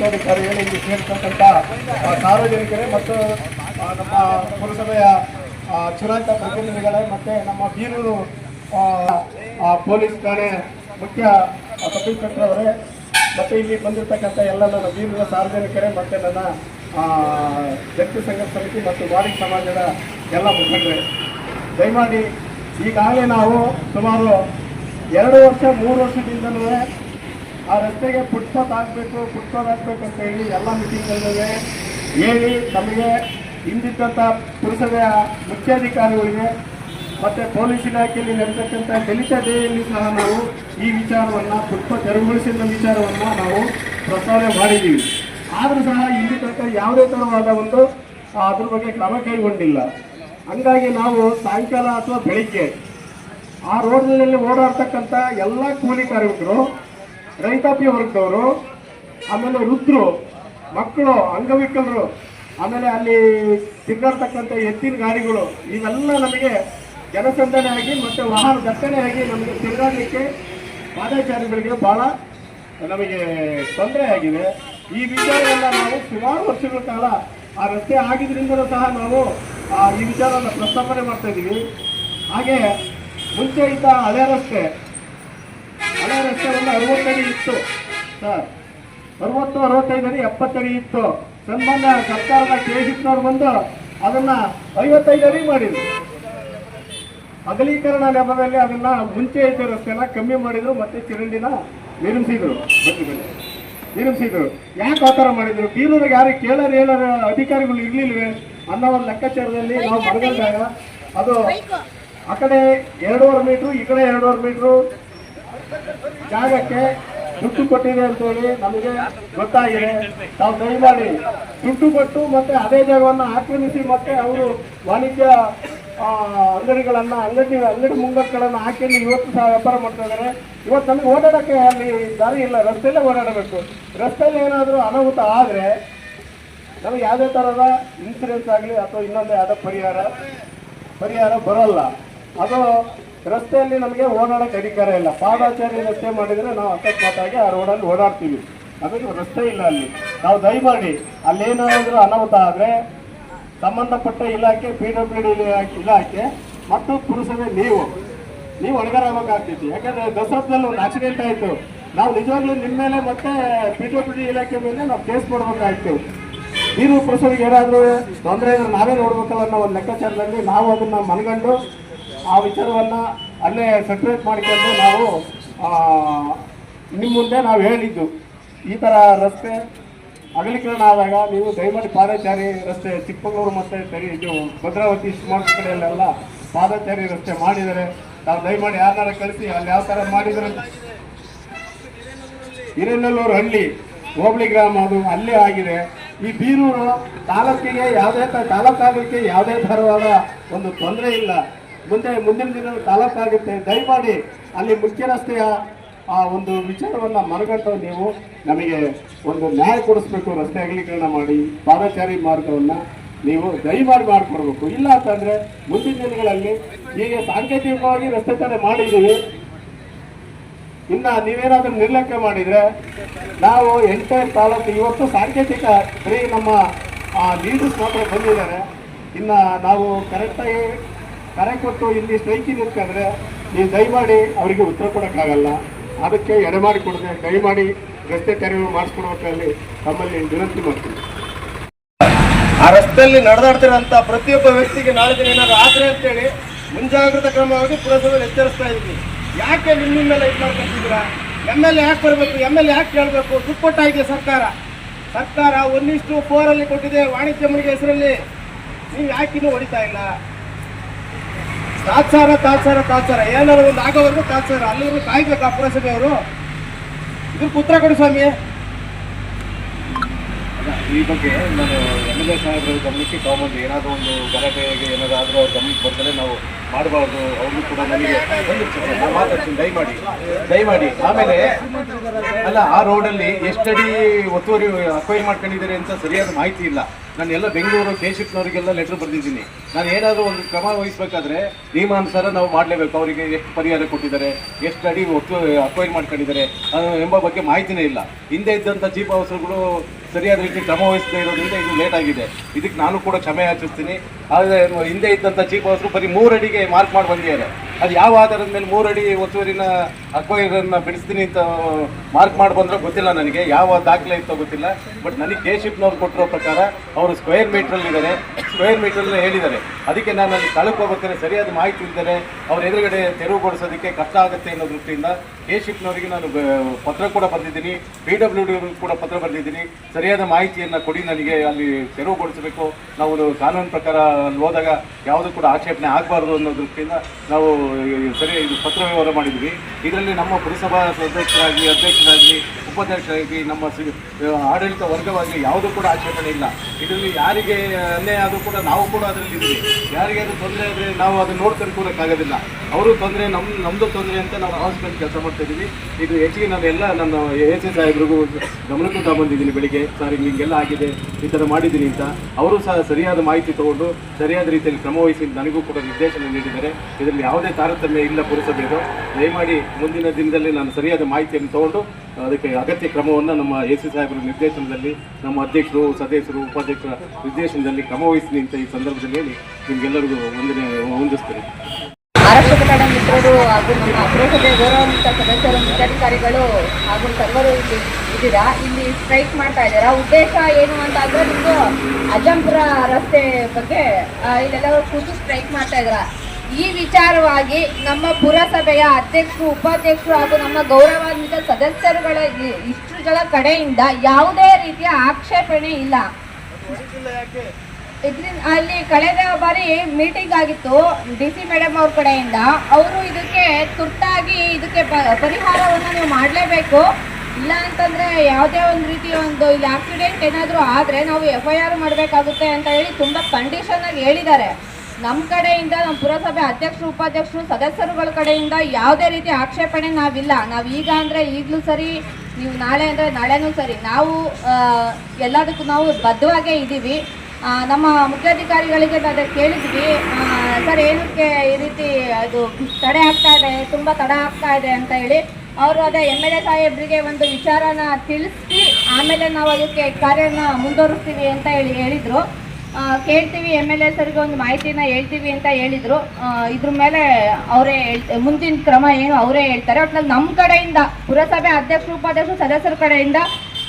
ಮುಖ್ಯಾಧಿಕಾರಿಗಳು ಇಲ್ಲಿ ಸೇರ್ತಕ್ಕಂಥ ಸಾರ್ವಜನಿಕರೇ ಮತ್ತು ನಮ್ಮ ಪುರಸಭೆಯ ಚುನಾಯಿತ ಪ್ರತಿನಿಧಿಗಳೇ ಮತ್ತು ನಮ್ಮ ಬೀರೂರು ಪೊಲೀಸ್ ಠಾಣೆ ಮುಖ್ಯ ಅವರೇ ಮತ್ತು ಇಲ್ಲಿ ಬಂದಿರತಕ್ಕಂಥ ಎಲ್ಲ ನನ್ನ ಬೀರೂರ ಸಾರ್ವಜನಿಕರೇ ಮತ್ತು ನನ್ನ ವ್ಯಕ್ತಿ ಸಂಘ ಸಮಿತಿ ಮತ್ತು ವಾಡಿ ಸಮಾಜದ ಎಲ್ಲ ಮುಖಂಡರೇ. ದಯಮಾಡಿ ಈಗಾಗಲೇ ನಾವು ಸುಮಾರು ಎರಡು ವರ್ಷ, ಮೂರು ವರ್ಷದಿಂದಲೂ ಆ ರಸ್ತೆಗೆ ಫುಟ್ಪಾತ್ ಹಾಕಬೇಕು ಫುಟ್ಪಾತ್ ಹಾಕಬೇಕು ಅಂತ ಹೇಳಿ ಎಲ್ಲ ಮೀಟಿಂಗ್ಗಳಲ್ಲೂ ಹೇಳಿ ನಮಗೆ ಹಿಂದಿದ್ದಂಥ ಪುರಸಭೆಯ ಮುಖ್ಯಾಧಿಕಾರಿಗಳಿಗೆ ಮತ್ತು ಪೊಲೀಸ್ ಇಲಾಖೆಯಲ್ಲಿ ನಡೆತಕ್ಕಂಥ ದಲಿತ ದೇವಿಯಲ್ಲಿ ಸಹ ನಾವು ಈ ವಿಚಾರವನ್ನು ಫುಟ್ಪಾತ್ ತೆರವುಗೊಳಿಸಿದ ವಿಚಾರವನ್ನು ನಾವು ಪ್ರಸ್ತಾವನೆ ಮಾಡಿದ್ದೀವಿ. ಆದರೂ ಸಹ ಇಲ್ಲಿ ತನಕ ಯಾವುದೇ ಥರವಾದ ಒಂದು ಅದ್ರ ಬಗ್ಗೆ ಕ್ರಮ ಕೈಗೊಂಡಿಲ್ಲ. ಹಂಗಾಗಿ ನಾವು ಸಾಯಂಕಾಲ ಅಥವಾ ಬೆಳಿಗ್ಗೆ ಆ ರೋಡ್ನಲ್ಲಿ ಓಡಾಡ್ತಕ್ಕಂಥ ಎಲ್ಲ ಕೂಲಿ ಕಾರ್ಮಿಕರು ರೈತಾಪಿ ವರ್ಗದವರು, ಆಮೇಲೆ ವೃದ್ಧರು, ಮಕ್ಕಳು, ಅಂಗವಿಕಲರು, ಆಮೇಲೆ ಅಲ್ಲಿ ತಿರುಗಾಡ್ತಕ್ಕಂಥ ಎತ್ತಿನ ಗಾಡಿಗಳು, ಇವೆಲ್ಲ ನಮಗೆ ಜನಸಂದಣಿ ಆಗಿ ಮತ್ತು ವಾಹನ ದಟ್ಟಣೆ ಆಗಿ ನಮಗೆ ತಿರುಗಾಡಲಿಕ್ಕೆ ಪಾದಚಾರಿಗಳಿಗೆ ಭಾಳ ನಮಗೆ ತೊಂದರೆ ಆಗಿದೆ. ಈ ವಿಚಾರವನ್ನು ನಾವು ಸುಮಾರು ವರ್ಷಗಳ ಕಾಲ ಆ ರಸ್ತೆ ಆಗಿದ್ರಿಂದಲೂ ಸಹ ನಾವು ಈ ವಿಚಾರವನ್ನು ಪ್ರಸ್ತಾಪನೆ ಮಾಡ್ತಾ ಇದ್ದೀವಿ. ಹಾಗೆ ಮುಂಚೆ ಇದ್ದ ಹಳೆ ರಸ್ತೆ ಹಳೆ ರಸ್ತೆ ಒಂದು ಅರವತ್ತಡಿ ಇತ್ತು. ಸರ್ ಅರವತ್ತು ಅರವತ್ತೈದು ಅಡಿ ಎಪ್ಪತ್ತಡಿ ಇತ್ತು. ಸನ್ಮಾನ್ಯ ಸರ್ಕಾರದ ಕೆ ಶಿಪ್ನವ್ರು ಬಂದು ಅದನ್ನ ಐವತ್ತೈದು ಅಡಿ ಮಾಡಿದ್ರು. ಅಗಲೀಕರಣ ನೆಪದಲ್ಲಿ ಅದನ್ನ ಮುಂಚೆ ಇದ್ದ ರಸ್ತೆನ ಕಮ್ಮಿ ಮಾಡಿದ್ರು ಮತ್ತೆ ಚಿರಂಡಿನ ನಿರ್ಮಿಸಿದ್ರು. ನಿರ್ಮಿಸಿದ್ರು. ಯಾಕೆ ಆ ಥರ ಮಾಡಿದ್ರು? ಬೀರೂರಿಗೆ ಯಾರು ಕೇಳೋರು ಹೇಳೋರು ಅಧಿಕಾರಿಗಳು ಇರ್ಲಿಲ್ವೇ? ಅನ್ನೋ ಒಂದು ಲೆಕ್ಕಾಚಾರದಲ್ಲಿ ನಾವು ಮರಗಲ್ದಾಗ ಅದು ಆ ಕಡೆ ಎರಡೂವರೆ ಮೀಟ್ರು ಈ ಕಡೆ ಎರಡೂವರೆ ಮೀಟ್ರು ಜಾಗಕ್ಕೆ ದುಡ್ಡು ಕೊಟ್ಟಿದೆ ಅಂತ ಹೇಳಿ ನಮಗೆ ಗೊತ್ತಾಗಿದೆ. ನಾವು ದಯಮಾಡಿ ದುಡ್ಡು ಕೊಟ್ಟು ಮತ್ತೆ ಅದೇ ಜಾಗವನ್ನು ಆಕ್ರಮಿಸಿ ಮತ್ತೆ ಅವರು ವಾಣಿಜ್ಯ ಅಂಗಡಿಗಳನ್ನು ಅಂಗಡಿಗಳನ್ನ, ಅಂಗಡಿ ಅಂಗಡಿ ಮುಂಗಟ್ಟುಗಳನ್ನ ಹಾಕಿ ಇವತ್ತು ಸಹ ವ್ಯಾಪಾರ ಮಾಡ್ತಾ ಇದ್ದಾರೆ. ಇವತ್ತು ನಮಗೆ ಓಡಾಡೋಕ್ಕೆ ಅಲ್ಲಿ ದಾರಿ ಇಲ್ಲ, ರಸ್ತೆಯಲ್ಲೇ ಓಡಾಡಬೇಕು. ರಸ್ತೆಯಲ್ಲಿ ಏನಾದರೂ ಅನಾಹುತ ಆದರೆ ನಮಗೆ ಯಾವುದೇ ಥರದ ಇನ್ಸೂರೆನ್ಸ್ ಆಗಲಿ ಅಥವಾ ಇನ್ನೊಂದು ಯಾವುದೋ ಪರಿಹಾರ ಪರಿಹಾರ ಬರೋಲ್ಲ. ಅದು ರಸ್ತೆಯಲ್ಲಿ ನಮಗೆ ಓಡಾಡಕ್ಕೆ ಅಧಿಕಾರ ಇಲ್ಲ. ಪಾದಾಚಾರಿ ರಸ್ತೆ ಮಾಡಿದರೆ ನಾವು ಅಕಸ್ಮಾತಾಗಿ ಆ ರೋಡಲ್ಲಿ ಓಡಾಡ್ತೀವಿ. ಅದಕ್ಕೆ ರಸ್ತೆ ಇಲ್ಲ ಅಲ್ಲಿ. ನಾವು ದಯಮಾಡಿ ಅಲ್ಲೇನಾದರೂ ಅನಾಹುತ ಆದರೆ ಸಂಬಂಧಪಟ್ಟ ಇಲಾಖೆ ಪಿ ಡಬ್ಲ್ಯೂ ಡಿ ಇಲಾಖೆ ಮತ್ತು ಪುರುಷರೇ ನೀವು ನೀವು ಒಳಗಾರಾಗಬೇಕಾಗ್ತಿತ್ತು ಯಾಕಂದರೆ ದಸರಾದಲ್ಲಿ ಒಂದು ಆಕ್ಸಿಡೆಂಟ್ ಆಯಿತು. ನಾವು ನಿಜವಾಗ್ಲೂ ನಿಮ್ಮ ಮೇಲೆ ಮತ್ತೆ ಪಿ ಡಬ್ಲ್ಯೂ ಡಿ ಇಲಾಖೆ ಮೇಲೆ ನಾವು ಕೇಸ್ ಮಾಡಬೇಕಾಯ್ತು. ನೀರು ಪುರುಷರಿಗೆ ಏನಾದರೂ ತೊಂದರೆ ಇದ್ರೆ ನಾವೇ ನೋಡ್ಬೇಕಲ್ಲ ಅನ್ನೋ ಒಂದು ಲೆಕ್ಕಾಚಾರದಲ್ಲಿ ನಾವು ಅದನ್ನು ಮನಗಂಡು ಆ ವಿಚಾರವನ್ನು ಅಲ್ಲೇ ಸೆಟ್ರೇಟ್ ಮಾಡಿಕೊಂಡು ನಾವು ನಿಮ್ಮ ಮುಂದೆ ನಾವು ಹೇಳಿದ್ದು. ಈ ಥರ ರಸ್ತೆ ಅಗಲೀಕರಣ ಆದಾಗ ನೀವು ದಯಮಾಡಿ ಪಾದಚಾರಿ ರಸ್ತೆ ಚಿಕ್ಕಮಗಳೂರು ಮತ್ತು ಸರಿ ಇದು ಭದ್ರಾವತಿ ಸುಮಾರು ಕಡೆಯಲ್ಲೆಲ್ಲ ಪಾದಚಾರಿ ರಸ್ತೆ ಮಾಡಿದರೆ ನಾವು ದಯಮಾಡಿ ಯಾರನ್ನಾರ ಕಳಿಸಿ ಅಲ್ಲಿ ಯಾವ ಥರ ಮಾಡಿದರೆ ಹಿರೇನಲ್ಲೂರು ಹಳ್ಳಿ, ಹೋಬಳಿ ಗ್ರಾಮ ಅದು ಅಲ್ಲೇ ಆಗಿದೆ. ಈ ಬೀರೂರು ತಾಲೂಕಿಗೆ ಯಾವುದೇ ತಾಲೂಕಾಗಲಿಕ್ಕೆ ಯಾವುದೇ ಥರವಾದ ಒಂದು ತೊಂದರೆ ಇಲ್ಲ. ಮುಂದೆ ಮುಂದಿನ ದಿನ ತಾಲೂಕಾಗುತ್ತೆ ದಯಮಾಡಿ ಅಲ್ಲಿ ಮುಖ್ಯ ರಸ್ತೆಯ ಆ ಒಂದು ವಿಚಾರವನ್ನು ಮನಗಂಡು ನೀವು ನಮಗೆ ಒಂದು ನ್ಯಾಯ ಕೊಡಿಸ್ಬೇಕು, ರಸ್ತೆ ಅಗಲೀಕರಣ ಮಾಡಿ, ಪಾದಚಾರಿ ಮಾರ್ಗವನ್ನು ನೀವು ದಯಮಾಡಿ ಮಾಡಿಕೊಡ್ಬೇಕು. ಇಲ್ಲ ಅಂತಂದರೆ ಮುಂದಿನ ದಿನಗಳಲ್ಲಿ ಈಗ ಸಾಂಕೇತಿಕವಾಗಿ ರಸ್ತೆ ತಡೆ ಮಾಡಿದ್ದೀವಿ. ಇನ್ನ ನೀವೇನಾದ್ರೂ ನಿರ್ಲಕ್ಷ್ಯ ಮಾಡಿದ್ರೆ ನಾವು ಎಂಟೈರ್ ತಾಲೂಕು ಇವತ್ತು ಸಾಂಕೇತಿಕ ಬರೀ ನಮ್ಮ ಲೀಡರ್ಸ್ ಮಾತ್ರ ಬಂದಿದ್ದಾರೆ. ಇನ್ನ ನಾವು ಕರೆಕ್ಟಾಗಿ ಕರೆ ಕೊಟ್ಟು ಇಲ್ಲಿ ಸ್ಟ್ರೈಕಿಂಗ್ ನಿಂತ್ಕೊಂಡ್ರೆ ನೀವು ದಯಮಾಡಿ ಅವರಿಗೆ ಉತ್ತರ ಕೊಡೋಕ್ಕಾಗಲ್ಲ. ಅದಕ್ಕೆ ಎಡೆಮಾಡಿ ಕೊಡದೆ ದಯಮಾಡಿ ರಸ್ತೆ ತೆರವು ಮಾಡಿಸ್ಕೊಡ್ಬೇಕಲ್ಲಿ ತಮ್ಮಲ್ಲಿ ವಿನಂತಿ ಮಾಡ್ತೀನಿ. ಆ ರಸ್ತೆಯಲ್ಲಿ ನಡೆದಾಡ್ತಿರೋಂಥ ಪ್ರತಿಯೊಬ್ಬ ವ್ಯಕ್ತಿಗೆ ನಾಳೆ ದಿನ ಏನಾದ್ರು ಆದರೆ ಅಂತೇಳಿ ಮುಂಜಾಗ್ರತಾ ಕ್ರಮವಾಗಿ ಪುರಸಭೆಯಲ್ಲಿ ಎಚ್ಚರಿಸ್ತಾ ಇದ್ವಿ ಯಾಕೆ ನಿಮ್ಮ ಮೇಲೆ ಇದು ಮಾಡ್ಕೊತಿದ್ದೀರಾ? ಎಂ ಎಲ್ ಎ ಯಾಕೆ ಬರಬೇಕು? ಎಂ ಎಲ್ ಎ ಯಾಕೆ ಕೇಳಬೇಕು? ದುಡ್ಡು ಕೊಟ್ಟಾಗಿದೆ ಸರ್ಕಾರ. ಸರ್ಕಾರ ಒಂದಿಷ್ಟು ಫೋರಲ್ಲಿ ಕೊಟ್ಟಿದೆ, ವಾಣಿಜ್ಯ ಮಳಿಗೆ ಹೆಸರಲ್ಲಿ. ನೀವು ಯಾಕಿನ್ನೂ ಹೊಡಿತಾ ಇಲ್ಲ? ತಾತ್ಸಾರ ತಾತ್ಸಾರ ತಾತ್ಸಾರ. ಏನಾದ್ರು ಒಂದು ಆಗೋವರೆಗೂ ತಾತ್ಸಾರ. ಅಲ್ಲಿವರೆಗೂ ಕಾಯ್ಬೇಕಾ ಪುರಸಭೆಯವರು ಇದಕ್ಕೆ ಉತ್ತರ ಕೊಡು ಸ್ವಾಮಿ ಈ ಬಗ್ಗೆ ನಾನು ಎಂ ಎಲ್ ಎ ಗಮನಕ್ಕೆ ತಗೊಂಡು ಏನಾದರೂ ಒಂದು ಗಲಾಟೆಗೆ ಏನಾದರೂ ಅವ್ರ ಗಮನಕ್ಕೆ ಬರ್ತಾರೆ ನಾವು ಮಾಡಬಾರ್ದು. ಅವ್ರಿಗೂ ಕೂಡ ನನಗೆ ಮಾತಾಡ್ತೀನಿ. ದಯಮಾಡಿ ದಯಮಾಡಿ. ಆಮೇಲೆ ಅಲ್ಲ, ಆ ರೋಡಲ್ಲಿ ಎಷ್ಟಡಿ ಒತ್ತುವರಿ ಅಕ್ವೈರ್ ಮಾಡ್ಕೊಂಡಿದ್ದಾರೆ ಅಂತ ಸರಿಯಾದ ಮಾಹಿತಿ ಇಲ್ಲ. ನಾನು ಎಲ್ಲ ಬೆಂಗಳೂರು, ಕೆ ಶಿಫ್ಟ್ನವರಿಗೆಲ್ಲ ಲೆಟರ್ ಬರೆದಿದ್ದೀನಿ. ನಾನು ಏನಾದರೂ ಒಂದು ಕ್ರಮ ವಹಿಸಬೇಕಾದ್ರೆ ನಿಯಮಾನುಸಾರ ನಾವು ಮಾಡಲೇಬೇಕು. ಅವರಿಗೆ ಎಷ್ಟು ಪರಿಹಾರ ಕೊಟ್ಟಿದ್ದಾರೆ ಎಷ್ಟು ಅಡಿ ಒತ್ತು ಅಕ್ವೈರ್ ಮಾಡ್ಕೊಂಡಿದ್ದಾರೆ ಎಂಬ ಬಗ್ಗೆ ಮಾಹಿತಿನೇ ಇಲ್ಲ. ಹಿಂದೆ ಇದ್ದಂಥ ಚೀಫ್ ಆಫೀಸರ್ಗಳು ಸರಿಯಾದ ರೀತಿ ಕ್ರಮ ವಹಿಸದೇ ಇರೋದ್ರಿಂದ ಇದು ಲೇಟ್ ಆಗಿದೆ. ಇದಕ್ಕೆ ನಾನು ಕೂಡ ಕ್ಷಮೆ ಯಾಚಿಸ್ತೀನಿ. ಆದರೆ ಹಿಂದೆ ಇದ್ದಂಥ ಚೀಫ್ ಆಫೀಸರ್ ಬರೀ ಮೂರು ಅಡಿಗೆ ಮಾರ್ಕ್ ಮಾಡಿ ಬಂದಿದ್ದಾರೆ ಅದು ಯಾವ ಆಧಾರದ ಮೇಲೆ ಮೂರು ಅಡಿ ಒತ್ತುವರಿನ ಅಕ್ವೈರನ್ನು ಬಿಡಿಸ್ತೀನಿ ಅಂತ ಮಾರ್ಕ್ ಮಾಡಿ ಬಂದ್ರೆ ಗೊತ್ತಿಲ್ಲ ನನಗೆ. ಯಾವ ದಾಖಲೆ ಇತ್ತೋ ಗೊತ್ತಿಲ್ಲ. ಬಟ್ ನನಗೆ ಕೆ ಶಿಪ್ನವ್ರು ಕೊಟ್ಟಿರೋ ಪ್ರಕಾರ ಅವರು ಸ್ಕ್ವೇರ್ ಮೀಟ್ರಲ್ಲಿದ್ದಾರೆ ಸ್ಕ್ವೇರ್ ಮೀಟ್ರಲ್ಲಿ ಹೇಳಿದ್ದಾರೆ. ಅದಕ್ಕೆ ನಾನು ಅಲ್ಲಿ ಸ್ಥಳಕ್ಕೆ ಸರಿಯಾದ ಮಾಹಿತಿ ಇದ್ದರೆ ಅವ್ರ ಎದುರುಗಡೆ ತೆರವುಗೊಳಿಸೋದಕ್ಕೆ ಕಷ್ಟ ಆಗುತ್ತೆ ಅನ್ನೋ ದೃಷ್ಟಿಯಿಂದ ಕೆ ಶಿಪ್ನವರಿಗೆ ನಾನು ಪತ್ರ ಕೂಡ ಬರೆದಿದ್ದೀನಿ ಪಿ ಡಬ್ಲ್ಯೂ ಡಿ ಕೂಡ ಪತ್ರ ಬರೆದಿದ್ದೀನಿ ಸರಿಯಾದ ಮಾಹಿತಿಯನ್ನು ಕೊಡಿ, ನನಗೆ ಅಲ್ಲಿ ತೆರವುಗೊಳಿಸಬೇಕು ನಾವು ಕಾನೂನು ಪ್ರಕಾರ ಅಲ್ಲಿ ಹೋದಾಗ ಯಾವುದೂ ಕೂಡ ಆಕ್ಷೇಪಣೆ ಆಗಬಾರ್ದು ಅನ್ನೋ ದೃಷ್ಟಿಯಿಂದ ನಾವು ಸರಿ, ಇದು ಪತ್ರ ವ್ಯವಹಾರ ಮಾಡಿದ್ವಿ. ಇದರಲ್ಲಿ ನಮ್ಮ ಪುರಸಭಾ ಸದಸ್ಯರಾಗಲಿ, ಅಧ್ಯಕ್ಷರಾಗಲಿ ಉಪಾಧ್ಯಕ್ಷರಾಗಿ ನಮ್ಮ ಆಡಳಿತ ವರ್ಗವಾಗಿ ಯಾವುದೂ ಕೂಡ ಆಕ್ಷೇಪಣೆ ಇಲ್ಲ. ಇದರಲ್ಲಿ ಯಾರಿಗೆ ಅನ್ಯಾಯ ಆದರೂ ಕೂಡ ನಾವು ಕೂಡ ಅದರಲ್ಲಿ ಇದ್ದೀವಿ. ಯಾರಿಗೆ ಅದು ತೊಂದರೆ ಆದರೆ ನಾವು ಅದನ್ನು ನೋಡ್ಕೊಂಡು ಕೂರಕ್ಕಾಗೋದಿಲ್ಲ ಅವರು ತೊಂದರೆ ನಮ್ಮ ನಮ್ಮದು ತೊಂದರೆ ಅಂತ ನಾವು ಹಾಸ್ಪಿಟಲ್ ಕೆಲಸ ಮಾಡ್ತಾ ಇದ್ದೀವಿ. ಇದು ಹೆಚ್ಚಿಗೆ ನಾನು ಎಲ್ಲ ನನ್ನ ಎ ಸಿ ಸಾಹೇಬ್ರಿಗೂ ಗಮನಕ್ಕೂ ತಗೊಂಡಿದ್ದೀನಿ ಬೆಳಿಗ್ಗೆ. ಸರ್ ಹಿಂಗೆ ಹಿಂಗೆಲ್ಲ ಆಗಿದೆ, ಈ ಥರ ಮಾಡಿದ್ದೀನಿ ಅಂತ ಅವರು ಸಹ ಸರಿಯಾದ ಮಾಹಿತಿ ತೊಗೊಂಡು ಸರಿಯಾದ ರೀತಿಯಲ್ಲಿ ಕ್ರಮ ವಹಿಸಿ ನನಗೂ ಕೂಡ ನಿರ್ದೇಶನ ನೀಡಿದ್ದಾರೆ. ಇದರಲ್ಲಿ ಯಾವುದೇ ತಾರತಮ್ಯ ಇಲ್ಲ ಪುರಸಭೆಯದು ದಯಮಾಡಿ ಮುಂದಿನ ದಿನದಲ್ಲಿ ನಾನು ಸರಿಯಾದ ಮಾಹಿತಿಯನ್ನು ತೊಗೊಂಡು, ಅದಕ್ಕೆ ಅಗತ್ಯ ಕ್ರಮವನ್ನು ನಮ್ಮ ಎ ಸಿ ಸಾಹೇಬರ ನಿರ್ದೇಶನದಲ್ಲಿ, ನಮ್ಮ ಅಧ್ಯಕ್ಷರು, ಸದಸ್ಯರು, ಉಪಾಧ್ಯಕ್ಷರ ನಿರ್ದೇಶನದಲ್ಲಿ ಕ್ರಮ ವಹಿಸ್ತೀನಿ ಅಂತ ಈ ಸಂದರ್ಭದಲ್ಲಿ ಹೇಳಿ ನಿಮಗೆಲ್ಲರಿಗೂ ವಂದನೆ ಹೊಂದಿಸ್ತೀನಿ ತಂಡ ಮಿತ್ರರು ಹಾಗೂ ನಮ್ಮ ಪುರಸಭೆ ಗೌರವಾನ್ವಿತ ಸದಸ್ಯರು, ಮುಖ್ಯಾಧಿಕಾರಿಗಳು ಹಾಗೂ ಸರ್ವರು ಇಲ್ಲಿ ಇದ್ದೀರಾ? ಇಲ್ಲಿ ಸ್ಟ್ರೈಕ್ ಮಾಡ್ತಾ ಇದ್ದೀರಾ? ಉದ್ದೇಶ ಏನು ಅಂತ ಅಂದ್ರೆ ನಿಮ್ದು ಅಜ್ಜಂಪುರ ರಸ್ತೆ ಬಗ್ಗೆ ಇಲ್ಲೆಲ್ಲರೂ ಕೂತು ಸ್ಟ್ರೈಕ್ ಮಾಡ್ತಾ ಇದ್ದೀರಾ? ಈ ವಿಚಾರವಾಗಿ ನಮ್ಮ ಪುರಸಭೆಯ ಅಧ್ಯಕ್ಷರು, ಉಪಾಧ್ಯಕ್ಷರು ಹಾಗೂ ನಮ್ಮ ಗೌರವಾನ್ವಿತ ಸದಸ್ಯರುಗಳ ಇಷ್ಟುಗಳ ಕಡೆಯಿಂದ ಯಾವುದೇ ರೀತಿಯ ಆಕ್ಷೇಪಣೆ ಇಲ್ಲ. ಇದರಿಂದ ಅಲ್ಲಿ ಕಳೆದ ಬಾರಿ ಮೀಟಿಂಗ್ ಆಗಿತ್ತು ಡಿ ಸಿ ಮೇಡಮ್ ಅವ್ರ ಕಡೆಯಿಂದ. ಅವರು ಇದಕ್ಕೆ ತುರ್ತಾಗಿ ಇದಕ್ಕೆ ಪರಿಹಾರವನ್ನು ನೀವು ಮಾಡಲೇಬೇಕು. ಇಲ್ಲ ಅಂತಂದ್ರೆ ಯಾವುದೇ ಒಂದು ರೀತಿಯ ಒಂದು ಇಲ್ಲಿ ಆಕ್ಸಿಡೆಂಟ್ ಏನಾದರೂ ಆದರೆ ನಾವು ಎಫ್ ಐ ಆರ್ ಮಾಡಬೇಕಾಗುತ್ತೆ ಅಂತ ಹೇಳಿ ತುಂಬ ಕಂಡೀಷನ್ ಆಗಿ ಹೇಳಿದ್ದಾರೆ. ನಮ್ಮ ಕಡೆಯಿಂದ ನಮ್ಮ ಪುರಸಭೆ ಅಧ್ಯಕ್ಷರು, ಉಪಾಧ್ಯಕ್ಷರು, ಸದಸ್ಯರುಗಳ ಕಡೆಯಿಂದ ಯಾವುದೇ ರೀತಿ ಆಕ್ಷೇಪಣೆ ನಾವಿಲ್ಲ. ನಾವು ಈಗ ಅಂದರೆ ಈಗಲೂ ಸರಿ, ನೀವು ನಾಳೆ ಅಂದರೆ ನಾಳೆನೂ ಸರಿ. ನಾವು ಎಲ್ಲದಕ್ಕೂ ನಾವು ಬದ್ಧವಾಗೇ ಇದ್ದೀವಿ ನಮ್ಮ ಮುಖ್ಯಾಧಿಕಾರಿಗಳಿಗೆ ಅದಕ್ಕೆ ಕೇಳಿದ್ವಿ. ಸರ್, ಏನಕ್ಕೆ ಈ ರೀತಿ ಅದು ತಡೆ ಆಗ್ತಾ ಇದೆ, ತುಂಬ ತಡ ಆಗ್ತಾ ಇದೆ ಅಂತ ಹೇಳಿ ಅವರು ಅದೇ ಎಂ ಎಲ್ ಎ ಸಾಹೇಬ್ರಿಗೆ ಒಂದು ವಿಚಾರನ ತಿಳಿಸಿ, ಆಮೇಲೆ ನಾವು ಅದಕ್ಕೆ ಕಾರ್ಯನ ಮುಂದುವರಿಸ್ತೀವಿ ಅಂತ ಹೇಳಿ ಹೇಳಿದರು. ಕೇಳ್ತೀವಿ, ಎಂ ಎಲ್ ಎ ಸರ್ಗೆ ಒಂದು ಮಾಹಿತಿನ ಹೇಳ್ತೀವಿ ಅಂತ ಹೇಳಿದರು. ಇದ್ರ ಮೇಲೆ ಅವರೇ ಮುಂದಿನ ಕ್ರಮ ಏನು, ಅವರೇ ಹೇಳ್ತಾರೆ. ಒಟ್ನಲ್ಲಿ ನಮ್ಮ ಕಡೆಯಿಂದ ಪುರಸಭೆ ಅಧ್ಯಕ್ಷರು ಉಪಾಧ್ಯಕ್ಷರು ಸದಸ್ಯರ ಕಡೆಯಿಂದ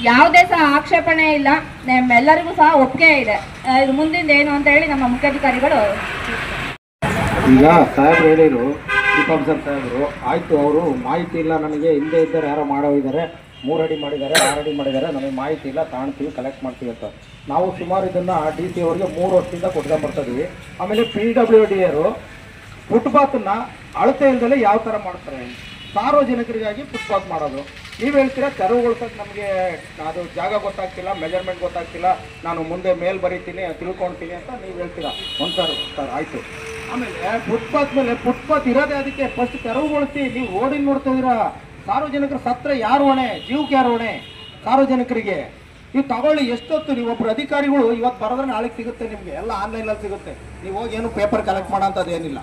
ಯಾವುದೇ ಸಹ ಆಕ್ಷೇಪಣೆ ಇಲ್ಲ. ನಮ್ಮೆಲ್ಲರಿಗೂ ಸಹ ಒಪ್ಪಿಗೆ ಇದೆ. ಇದು ಮುಂದಿನ ಏನು ಅಂತ ಹೇಳಿ ನಮ್ಮ ಮುಖ್ಯಾಧಿಕಾರಿಗಳು ಈಗ ಸಾಹೇಬ್ರು ಹೇಳಿರು ಚೀಫ್ ಆಫೀಸರ್ ಸಾಹೇಬ್ರು, ಆಯಿತು ಅವರು ಮಾಹಿತಿ ಇಲ್ಲ ನನಗೆ, ಹಿಂದೆ ಇದ್ದರೆ ಯಾರೋ ಮಾಡೋ ಇದ್ದಾರೆ ಮೂರು ಅಡಿ ಮಾಡಿದ್ದಾರೆ ಆರು ಮಾಡಿದ್ದಾರೆ, ನಮಗೆ ಮಾಹಿತಿ ಇಲ್ಲ, ತಾಣ್ತೀವಿ ಕಲೆಕ್ಟ್ ಮಾಡ್ತೀವಿ ಅಂತ. ನಾವು ಸುಮಾರು ಇದನ್ನು ಡಿ ಸಿ ಅವರಿಗೆ ಮೂರು ವರ್ಷದಿಂದ ಕೊಟ್ಕೊಂಡ್ಬರ್ತಾ ಇದೀವಿ. ಆಮೇಲೆ ಪಿ ಡಬ್ಲ್ಯೂ ಡಿ ಅವರು ಫುಟ್ಪಾತನ್ನು ಅಳತೆ ಇಲ್ದಲೇ ಯಾವ ಥರ ಮಾಡ್ತಾರೆ? ಸಾರ್ವಜನಿಕರಿಗಾಗಿ ಫುಟ್ಪಾತ್ ಮಾಡೋದು. ನೀವು ಹೇಳ್ತೀರಾ ತೆರವುಗೊಳಿಸೋಕೆ ನಮಗೆ ಅದು ಜಾಗ ಗೊತ್ತಾಗ್ತಿಲ್ಲ ಮೆಜರ್ಮೆಂಟ್ ಗೊತ್ತಾಗ್ತಿಲ್ಲ, ನಾನು ಮುಂದೆ ಮೇಲ್ ಬರೀತೀನಿ, ತಿಳ್ಕೊಳ್ತೀನಿ ಅಂತ ನೀವು ಹೇಳ್ತೀರಾ? ಒಂದು ಸರ್ ಸರ್ ಆಯಿತು. ಆಮೇಲೆ ಫುಟ್ಪಾತ್ ಮೇಲೆ ಫುಟ್ಪಾತ್ ಇರೋದೇ ಅದಕ್ಕೆ ಫಸ್ಟ್ ತೆರವುಗೊಳಿಸಿ, ನೀವು ರೋಡಿನ ನೋಡ್ತಾ ಇದ್ದೀರಾ? ಸಾರ್ವಜನಿಕರ ಸತ್ರ ಯಾರು ಹೊಣೆ? ಜೀವಕ್ಕೆ ಯಾರು ಹೊಣೆ? ಸಾರ್ವಜನಿಕರಿಗೆ. ನೀವು ತಗೊಳ್ಳಿ, ಎಷ್ಟೊತ್ತು ನೀವು ಒಬ್ಬರು ಅಧಿಕಾರಿಗಳು ಇವತ್ತು ಬರೋದ್ರೆ ನಾಳೆಗೆ ಸಿಗುತ್ತೆ ನಿಮಗೆ. ಎಲ್ಲ ಆನ್ಲೈನಲ್ಲಿ ಸಿಗುತ್ತೆ. ನೀವು ಹೋಗಿ ಏನು ಪೇಪರ್ ಕಲೆಕ್ಟ್ ಮಾಡೋಂಥದ್ದು ಏನಿಲ್ಲ.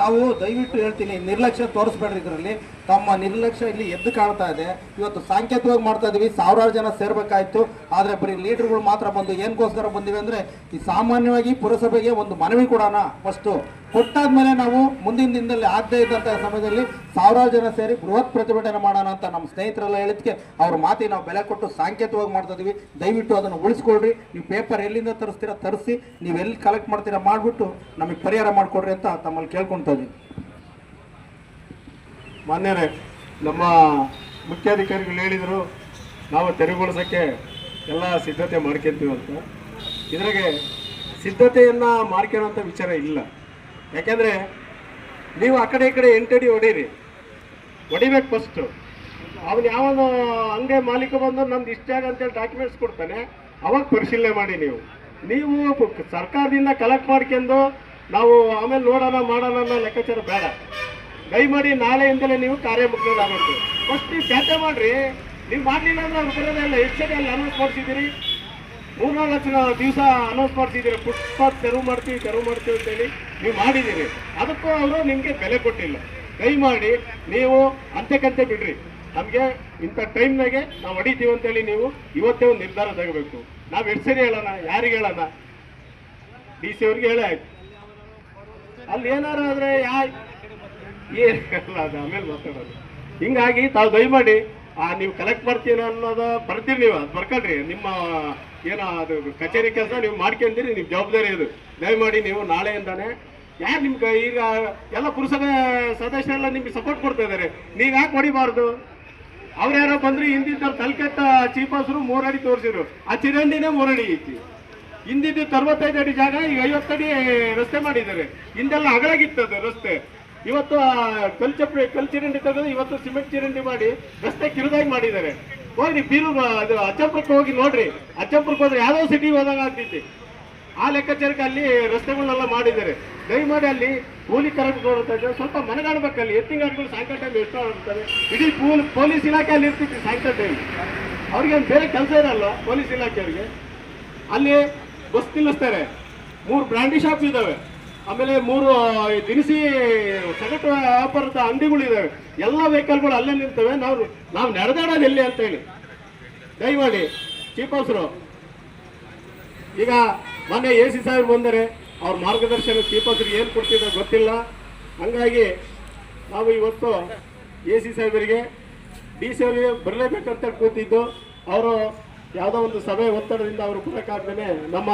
ತಾವು ದಯವಿಟ್ಟು ಹೇಳ್ತೀನಿ ನಿರ್ಲಕ್ಷ್ಯ ತೋರಿಸ್ಬೇಡ್ರಿ ಇದರಲ್ಲಿ. ತಮ್ಮ ನಿರ್ಲಕ್ಷ್ಯ ಇಲ್ಲಿ ಎದ್ದು ಕಾಣ್ತಾ ಇದೆ. ಇವತ್ತು ಸಾಂಕೇತಿಕವಾಗಿ ಮಾಡ್ತಾ ಇದೀವಿ. ಸಾವಿರಾರು ಜನ ಸೇರ್ಬೇಕಾಯ್ತು. ಆದರೆ ಬರೀ ಲೀಡರ್ಗಳು ಮಾತ್ರ ಬಂದು ಏನಕ್ಕೋಸ್ಕರ ಬಂದಿವೆ ಅಂದರೆ ಈ ಸಾಮಾನ್ಯವಾಗಿ ಪುರಸಭೆಗೆ ಒಂದು ಮನವಿ ಕೊಡೋಣ ಫಸ್ಟು ಕೊಟ್ಟಾದ್ಮೇಲೆ ನಾವು ಮುಂದಿನ ದಿನದಲ್ಲಿ ಆಗದೇ ಇದ್ದಂಥ ಸಮಯದಲ್ಲಿ ಸಾವಿರಾರು ಜನ ಸೇರಿ ಬೃಹತ್ ಪ್ರತಿಭಟನೆ ಮಾಡೋಣ ಅಂತ ನಮ್ಮ ಸ್ನೇಹಿತರೆಲ್ಲ ಹೇಳಿದ್ಕೆ ಅವ್ರ ಮಾತಿ ನಾವು ಬೆಲೆ ಕೊಟ್ಟು ಸಾಂಕೇತಿಕವಾಗಿ ಮಾಡ್ತಾ ಇದೀವಿ. ದಯವಿಟ್ಟು ಅದನ್ನು ಉಳಿಸ್ಕೊಳ್ರಿ. ನೀವು ಪೇಪರ್ ಎಲ್ಲಿಂದ ತರಿಸ್ತೀರಾ ತರಿಸಿ. ನೀವು ಎಲ್ಲಿ ಕಲೆಕ್ಟ್ ಮಾಡ್ತೀರಾ ಮಾಡಿಬಿಟ್ಟು ನಮಗೆ ಪರಿಹಾರ ಮಾಡಿಕೊಡ್ರಿ ಅಂತ ತಮ್ಮಲ್ಲಿ ಕೇಳ್ಕೊತಾ ಇದೀವಿ ಮಾನ್ಯರೇ, ನಮ್ಮ ಮುಖ್ಯಾಧಿಕಾರಿಗಳು ಹೇಳಿದರು, ನಾವು ತೆರವುಗೊಳಿಸೋಕ್ಕೆ ಎಲ್ಲ ಸಿದ್ಧತೆ ಮಾಡ್ಕೊತೀವಿ ಅಂತ. ಇದ್ರಾಗೆ ಸಿದ್ಧತೆಯನ್ನು ಮಾಡ್ಕೊಳ್ಳೋಂಥ ವಿಚಾರ ಇಲ್ಲ. ಯಾಕೆಂದರೆ ನೀವು ಆ ಕಡೆ ಈ ಕಡೆ ಎಂಟಡಿ ಹೊಡೀರಿ. ಹೊಡಿಬೇಕು ಫಸ್ಟು ಅವನು ಯಾವಾಗ ಹಂಗೆ ಮಾಲೀಕ ಬಂದು ನಮ್ದು ಇಷ್ಟ ಆಗಂತೇಳಿ ಡಾಕ್ಯುಮೆಂಟ್ಸ್ ಕೊಡ್ತಾನೆ, ಅವಾಗ ಪರಿಶೀಲನೆ ಮಾಡಿ ನೀವು. ನೀವು ಸರ್ಕಾರದಿಂದ ಕಲೆಕ್ಟ್ ಮಾಡ್ಕೊಂಡು ನಾವು ಆಮೇಲೆ ನೋಡೋಣ ಮಾಡೋಣ ಅನ್ನೋ ಲೆಕ್ಕಾಚಾರ ಬೇಡ. ದಯಮಾಡಿ ನಾಳೆಯಿಂದಲೇ ನೀವು ಕಾರ್ಯಮುಖರಾಗಬೇಕು ಫಸ್ಟ್ ನೀವು ಚಾತೆ ಮಾಡ್ರಿ. ನೀವು ಮಾಡಲಿಲ್ಲ ಅಂದ್ರೆ ಅವ್ರು ಬರೋದೇ ಇಲ್ಲ. ಎಷ್ಟು ಸರಿ ಅಲ್ಲಿ ಅನೌನ್ಸ್ ಮಾಡಿಸಿದ್ದೀರಿ? ಮೂರ್ನಾಲ್ಕು ಲಕ್ಷ ದಿವಸ ಅನೌನ್ಸ್ ಮಾಡ್ತಿದ್ದೀರಿ ಫುಟ್ಪಾತ್ ತೆರವು ಮಾಡ್ತೀವಿ ತೆರವು ಮಾಡ್ತೀವಿ ಅಂತೇಳಿ ನೀವು ಮಾಡಿದ್ದೀರಿ. ಅದಕ್ಕೂ ಅವರು ನಿಮಗೆ ಬೆಲೆ ಕೊಟ್ಟಿಲ್ಲ. ದಯಮಾಡಿ ನೀವು ಅಂತ್ಯಕ್ಕಂತೆ ಬಿಡ್ರಿ. ನಮಗೆ ಇಂಥ ಟೈಮ್ನಾಗೆ ನಾವು ಹೊಡಿತೀವಿ ಅಂತೇಳಿ ನೀವು ಇವತ್ತೇ ಒಂದು ನಿರ್ಧಾರ ತಗೋಬೇಕು. ನಾವು ಎಷ್ಟು ಸರಿ ಹೇಳೋಣ? ಯಾರಿಗೆ ಹೇಳೋಣ? ಡಿ ಸಿ ಅವ್ರಿಗೆ ಹೇಳೇ ಆಯ್ತು. ಅಲ್ಲಿ ಏನಾರು ಆದರೆ ಯಾ ಅದು ಆಮೇಲೆ ಮಾತಾಡೋದು. ಹಿಂಗಾಗಿ ತಾವು ದಯಮಾಡಿ, ಆ, ನೀವು ಕಲೆಕ್ಟ್ ಮಾಡ್ತೀನಿ ಅನ್ನೋದು ಬರ್ತೀರಿ ನೀವು, ಅದು ಬರ್ಕೊಳ್ರಿ. ನಿಮ್ಮ, ಏನೋ ಅದು ಕಚೇರಿ ಕೆಲಸ ನೀವು ಮಾಡ್ಕೊಂಡಿರಿ ನಿಮ್ಮ ಜವಾಬ್ದಾರಿ ಅದು. ದಯಮಾಡಿ ನೀವು ನಾಳೆಯಿಂದಾನೆ, ಯಾರು ನಿಮ್ಗೆ ಈಗ ಎಲ್ಲ ಪುರುಷರ ಸದಸ್ಯರೆಲ್ಲ ನಿಮ್ಗೆ ಸಪೋರ್ಟ್ ಕೊಡ್ತಾ ಇದ್ದಾರೆ ನೀವು ಯಾಕೆ ಹೊಡಿಬಾರ್ದು? ಅವ್ರು ಯಾರೋ ಬಂದ್ರೆ, ಹಿಂದಿದ್ದವ್ರು ಚೀಪ್ ಹಸ್ರು ಮೂರಡಿ ತೋರಿಸಿದ್ರು. ಆ ಚಿರಂಡಿನೇ ಮೂರಡಿ ಐತಿ. ಹಿಂದಿದ್ದು ಅರವತ್ತೈದು ಅಡಿ ಜಾಗ, ಈಗ ಐವತ್ತಡಿ ರಸ್ತೆ ಮಾಡಿದ್ದಾರೆ. ಹಿಂದೆಲ್ಲ ಅಗಲಾಗಿತ್ತದು ರಸ್ತೆ. ಇವತ್ತು ಆ ಕಲ್ ಚಿರಂಡಿ ತೆಗೆದು ಇವತ್ತು ಸಿಮೆಂಟ್ ಚಿರಂಡಿ ಮಾಡಿ ರಸ್ತೆ ಕಿರುದಾಗಿ ಮಾಡಿದ್ದಾರೆ. ಹೋಗ್ರಿ ಬೀರು ಅದು ಅಚ್ಚಂಪುರಕ್ಕೆ ಹೋಗಿ ನೋಡ್ರಿ. ಅಚ್ಚಂಪುರಕ್ಕೆ ಹೋದ್ರೆ ಯಾವ್ದೋ ಸಿಟಿ ಹೋದಾಗ ಆಗ್ತೈತಿ. ಆ ಲೆಕ್ಕಾಚಾರಕ್ಕೆ ಅಲ್ಲಿ ರಸ್ತೆಗಳನ್ನೆಲ್ಲ ಮಾಡಿದ್ದಾರೆ. ದಯಮಾಡಿ ಅಲ್ಲಿ ಕೂಲಿ ಕೊಡುತ್ತೆ ಸ್ವಲ್ಪ ಮನಗಾಡ್ಬೇಕು ಅಲ್ಲಿ. ಎತ್ತಿನ ಗಾಡಿಗಳು ಸಾಯಂಕಾಲ ಟೈಮ್ ಎಷ್ಟು ಆಗ್ತಾರೆ ಇಡೀ ಪೂಲ್ ಪೊಲೀಸ್ ಇಲಾಖೆ ಅಲ್ಲಿ ಇರ್ತಿತ್ತು ಸಾಯಂಕಾಲ ಟೈಮ್ ಅವ್ರಿಗೆ ಬೇರೆ ಕೆಲಸ ಇರಲ್ಲ ಪೊಲೀಸ್ ಇಲಾಖೆಯವ್ರಿಗೆ ಅಲ್ಲಿ ಬಸ್ ನಿಲ್ಲಿಸ್ತಾರೆ. ಮೂರು ಬ್ರ್ಯಾಂಡಿ ಶಾಪ್ ಇದಾವೆ. ಆಮೇಲೆ ಮೂರು ದಿನಸಿ ಸಗಟು ವ್ಯಾಪಾರದ ಅಂಗಡಿಗಳಿದ್ದಾವೆ ಎಲ್ಲ ವೆಹಿಕಲ್ಗಳು ಅಲ್ಲೇ ನಿಲ್ತವೆ ನಾವು ನಾವು ನಡೆದಾಡೋದು ಎಲ್ಲಿ ಅಂತ ಹೇಳಿ ದಯಮಾಡಿ, ಚೀಫ್ ಹೌಸ್ರು. ಈಗ ಮೊನ್ನೆ ಎ ಸಿ ಸಾಹೇಬ್ ಬಂದರೆ, ಅವ್ರ ಮಾರ್ಗದರ್ಶನ ಚೀಫ್ ಹೌಸ್ರಿಗೆ ಏನು ಕೊಡ್ತಿದ್ದಾರೆ ಗೊತ್ತಿಲ್ಲ. ಹಂಗಾಗಿ ನಾವು ಇವತ್ತು ಎ ಸಿ ಸಾಹೇಬರಿಗೆ, ಡಿ ಸಿ ಅವರಿಗೆ ಬರಲೇಬೇಕಂತ ಕೂತಿದ್ದು. ಅವರು ಯಾವುದೋ ಒಂದು ಸಭೆ ಒತ್ತಡದಿಂದ ಅವರು ಬರೋಕ್ಕಾಗ್ದೇ ನಮ್ಮ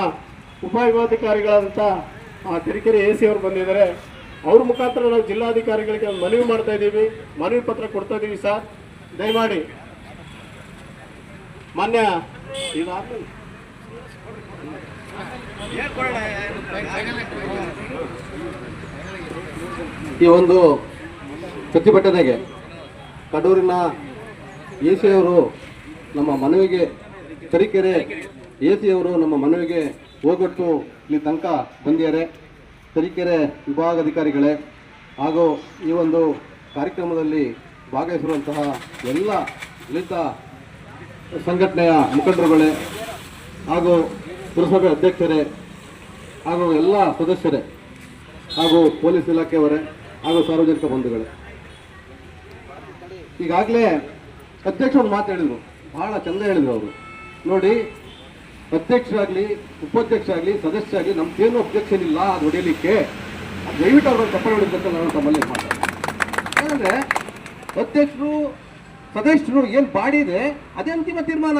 ಉಪವಿಭಾಗಾಧಿಕಾರಿಗಳಾದಂಥ ತರೀಕೆರೆ ಎ ಸಿ ಅವರು ಬಂದಿದ್ದಾರೆ. ಅವ್ರ ಮುಖಾಂತರ ನಾವು ಜಿಲ್ಲಾಧಿಕಾರಿಗಳಿಗೆ ಮನವಿ ಮಾಡ್ತಾ ಇದ್ದೀವಿ. ಮನವಿ ಪತ್ರ ಕೊಡ್ತಾ ಇದ್ದೀವಿ ಸರ್. ದಯಮಾಡಿ. ಮಾನ್ಯ ಇದು ಈ ಒಂದು ಪ್ರತಿಭಟನೆಗೆ ಕಡೂರಿನ ಎ ಸಿ ಅವರು ನಮ್ಮ ಮನವಿಗೆ ತರೀಕೆರೆ ಎ ಸಿ ಅವರು ನಮ್ಮ ಮನವಿಗೆ ಹೋಗೊಟ್ಟು ಇಲ್ಲಿ ತನಕ ಬಂದಿದ್ದಾರೆ. ತರೀಕೆರೆ ವಿಭಾಗಾಧಿಕಾರಿಗಳೇ ಹಾಗೂ ಈ ಒಂದು ಕಾರ್ಯಕ್ರಮದಲ್ಲಿ ಭಾಗವಹಿಸಿರುವಂತಹ ಎಲ್ಲ ದಲಿತ ಸಂಘಟನೆಯ ಮುಖಂಡರುಗಳೇ, ಹಾಗೂ ಪುರಸಭೆ ಅಧ್ಯಕ್ಷರೇ, ಹಾಗೂ ಎಲ್ಲ ಸದಸ್ಯರೇ, ಹಾಗೂ ಪೊಲೀಸ್ ಇಲಾಖೆಯವರೇ, ಹಾಗೂ ಸಾರ್ವಜನಿಕ ಬಂಧುಗಳೇ. ಈಗಾಗಲೇ ಅಧ್ಯಕ್ಷರು ಹೇಳಿದರು. ಬಹಳ ಚಂದ ಹೇಳಿದರು ಅವರು. ನೋಡಿ ಅಧ್ಯಕ್ಷರಾಗಲಿ ಉಪಾಧ್ಯಕ್ಷರಾಗಲಿ ಸದಸ್ಯ ಆಗಲಿ ನಮ್ಗೇನು ಅಬ್ಜೆಕ್ಷನ್ ಇಲ್ಲ ಅದು ಹೊಡೆಯಲಿಕ್ಕೆ ದಯವಿಟ್ಟು ಅವ್ರನ್ನ ತಪ್ಪು ಹೊಡಿಬೇಕಂತ ನಾನು ತಮ್ಮಲ್ಲಿ ಮಾತಾಡ್ತೀನಿ ಯಾಕಂದರೆ ಅಧ್ಯಕ್ಷರು ಸದಸ್ಯರು ಏನು ಬಾಡಿ ಇದೆ, ಅದೇ ಅಂತಿಮ ತೀರ್ಮಾನ.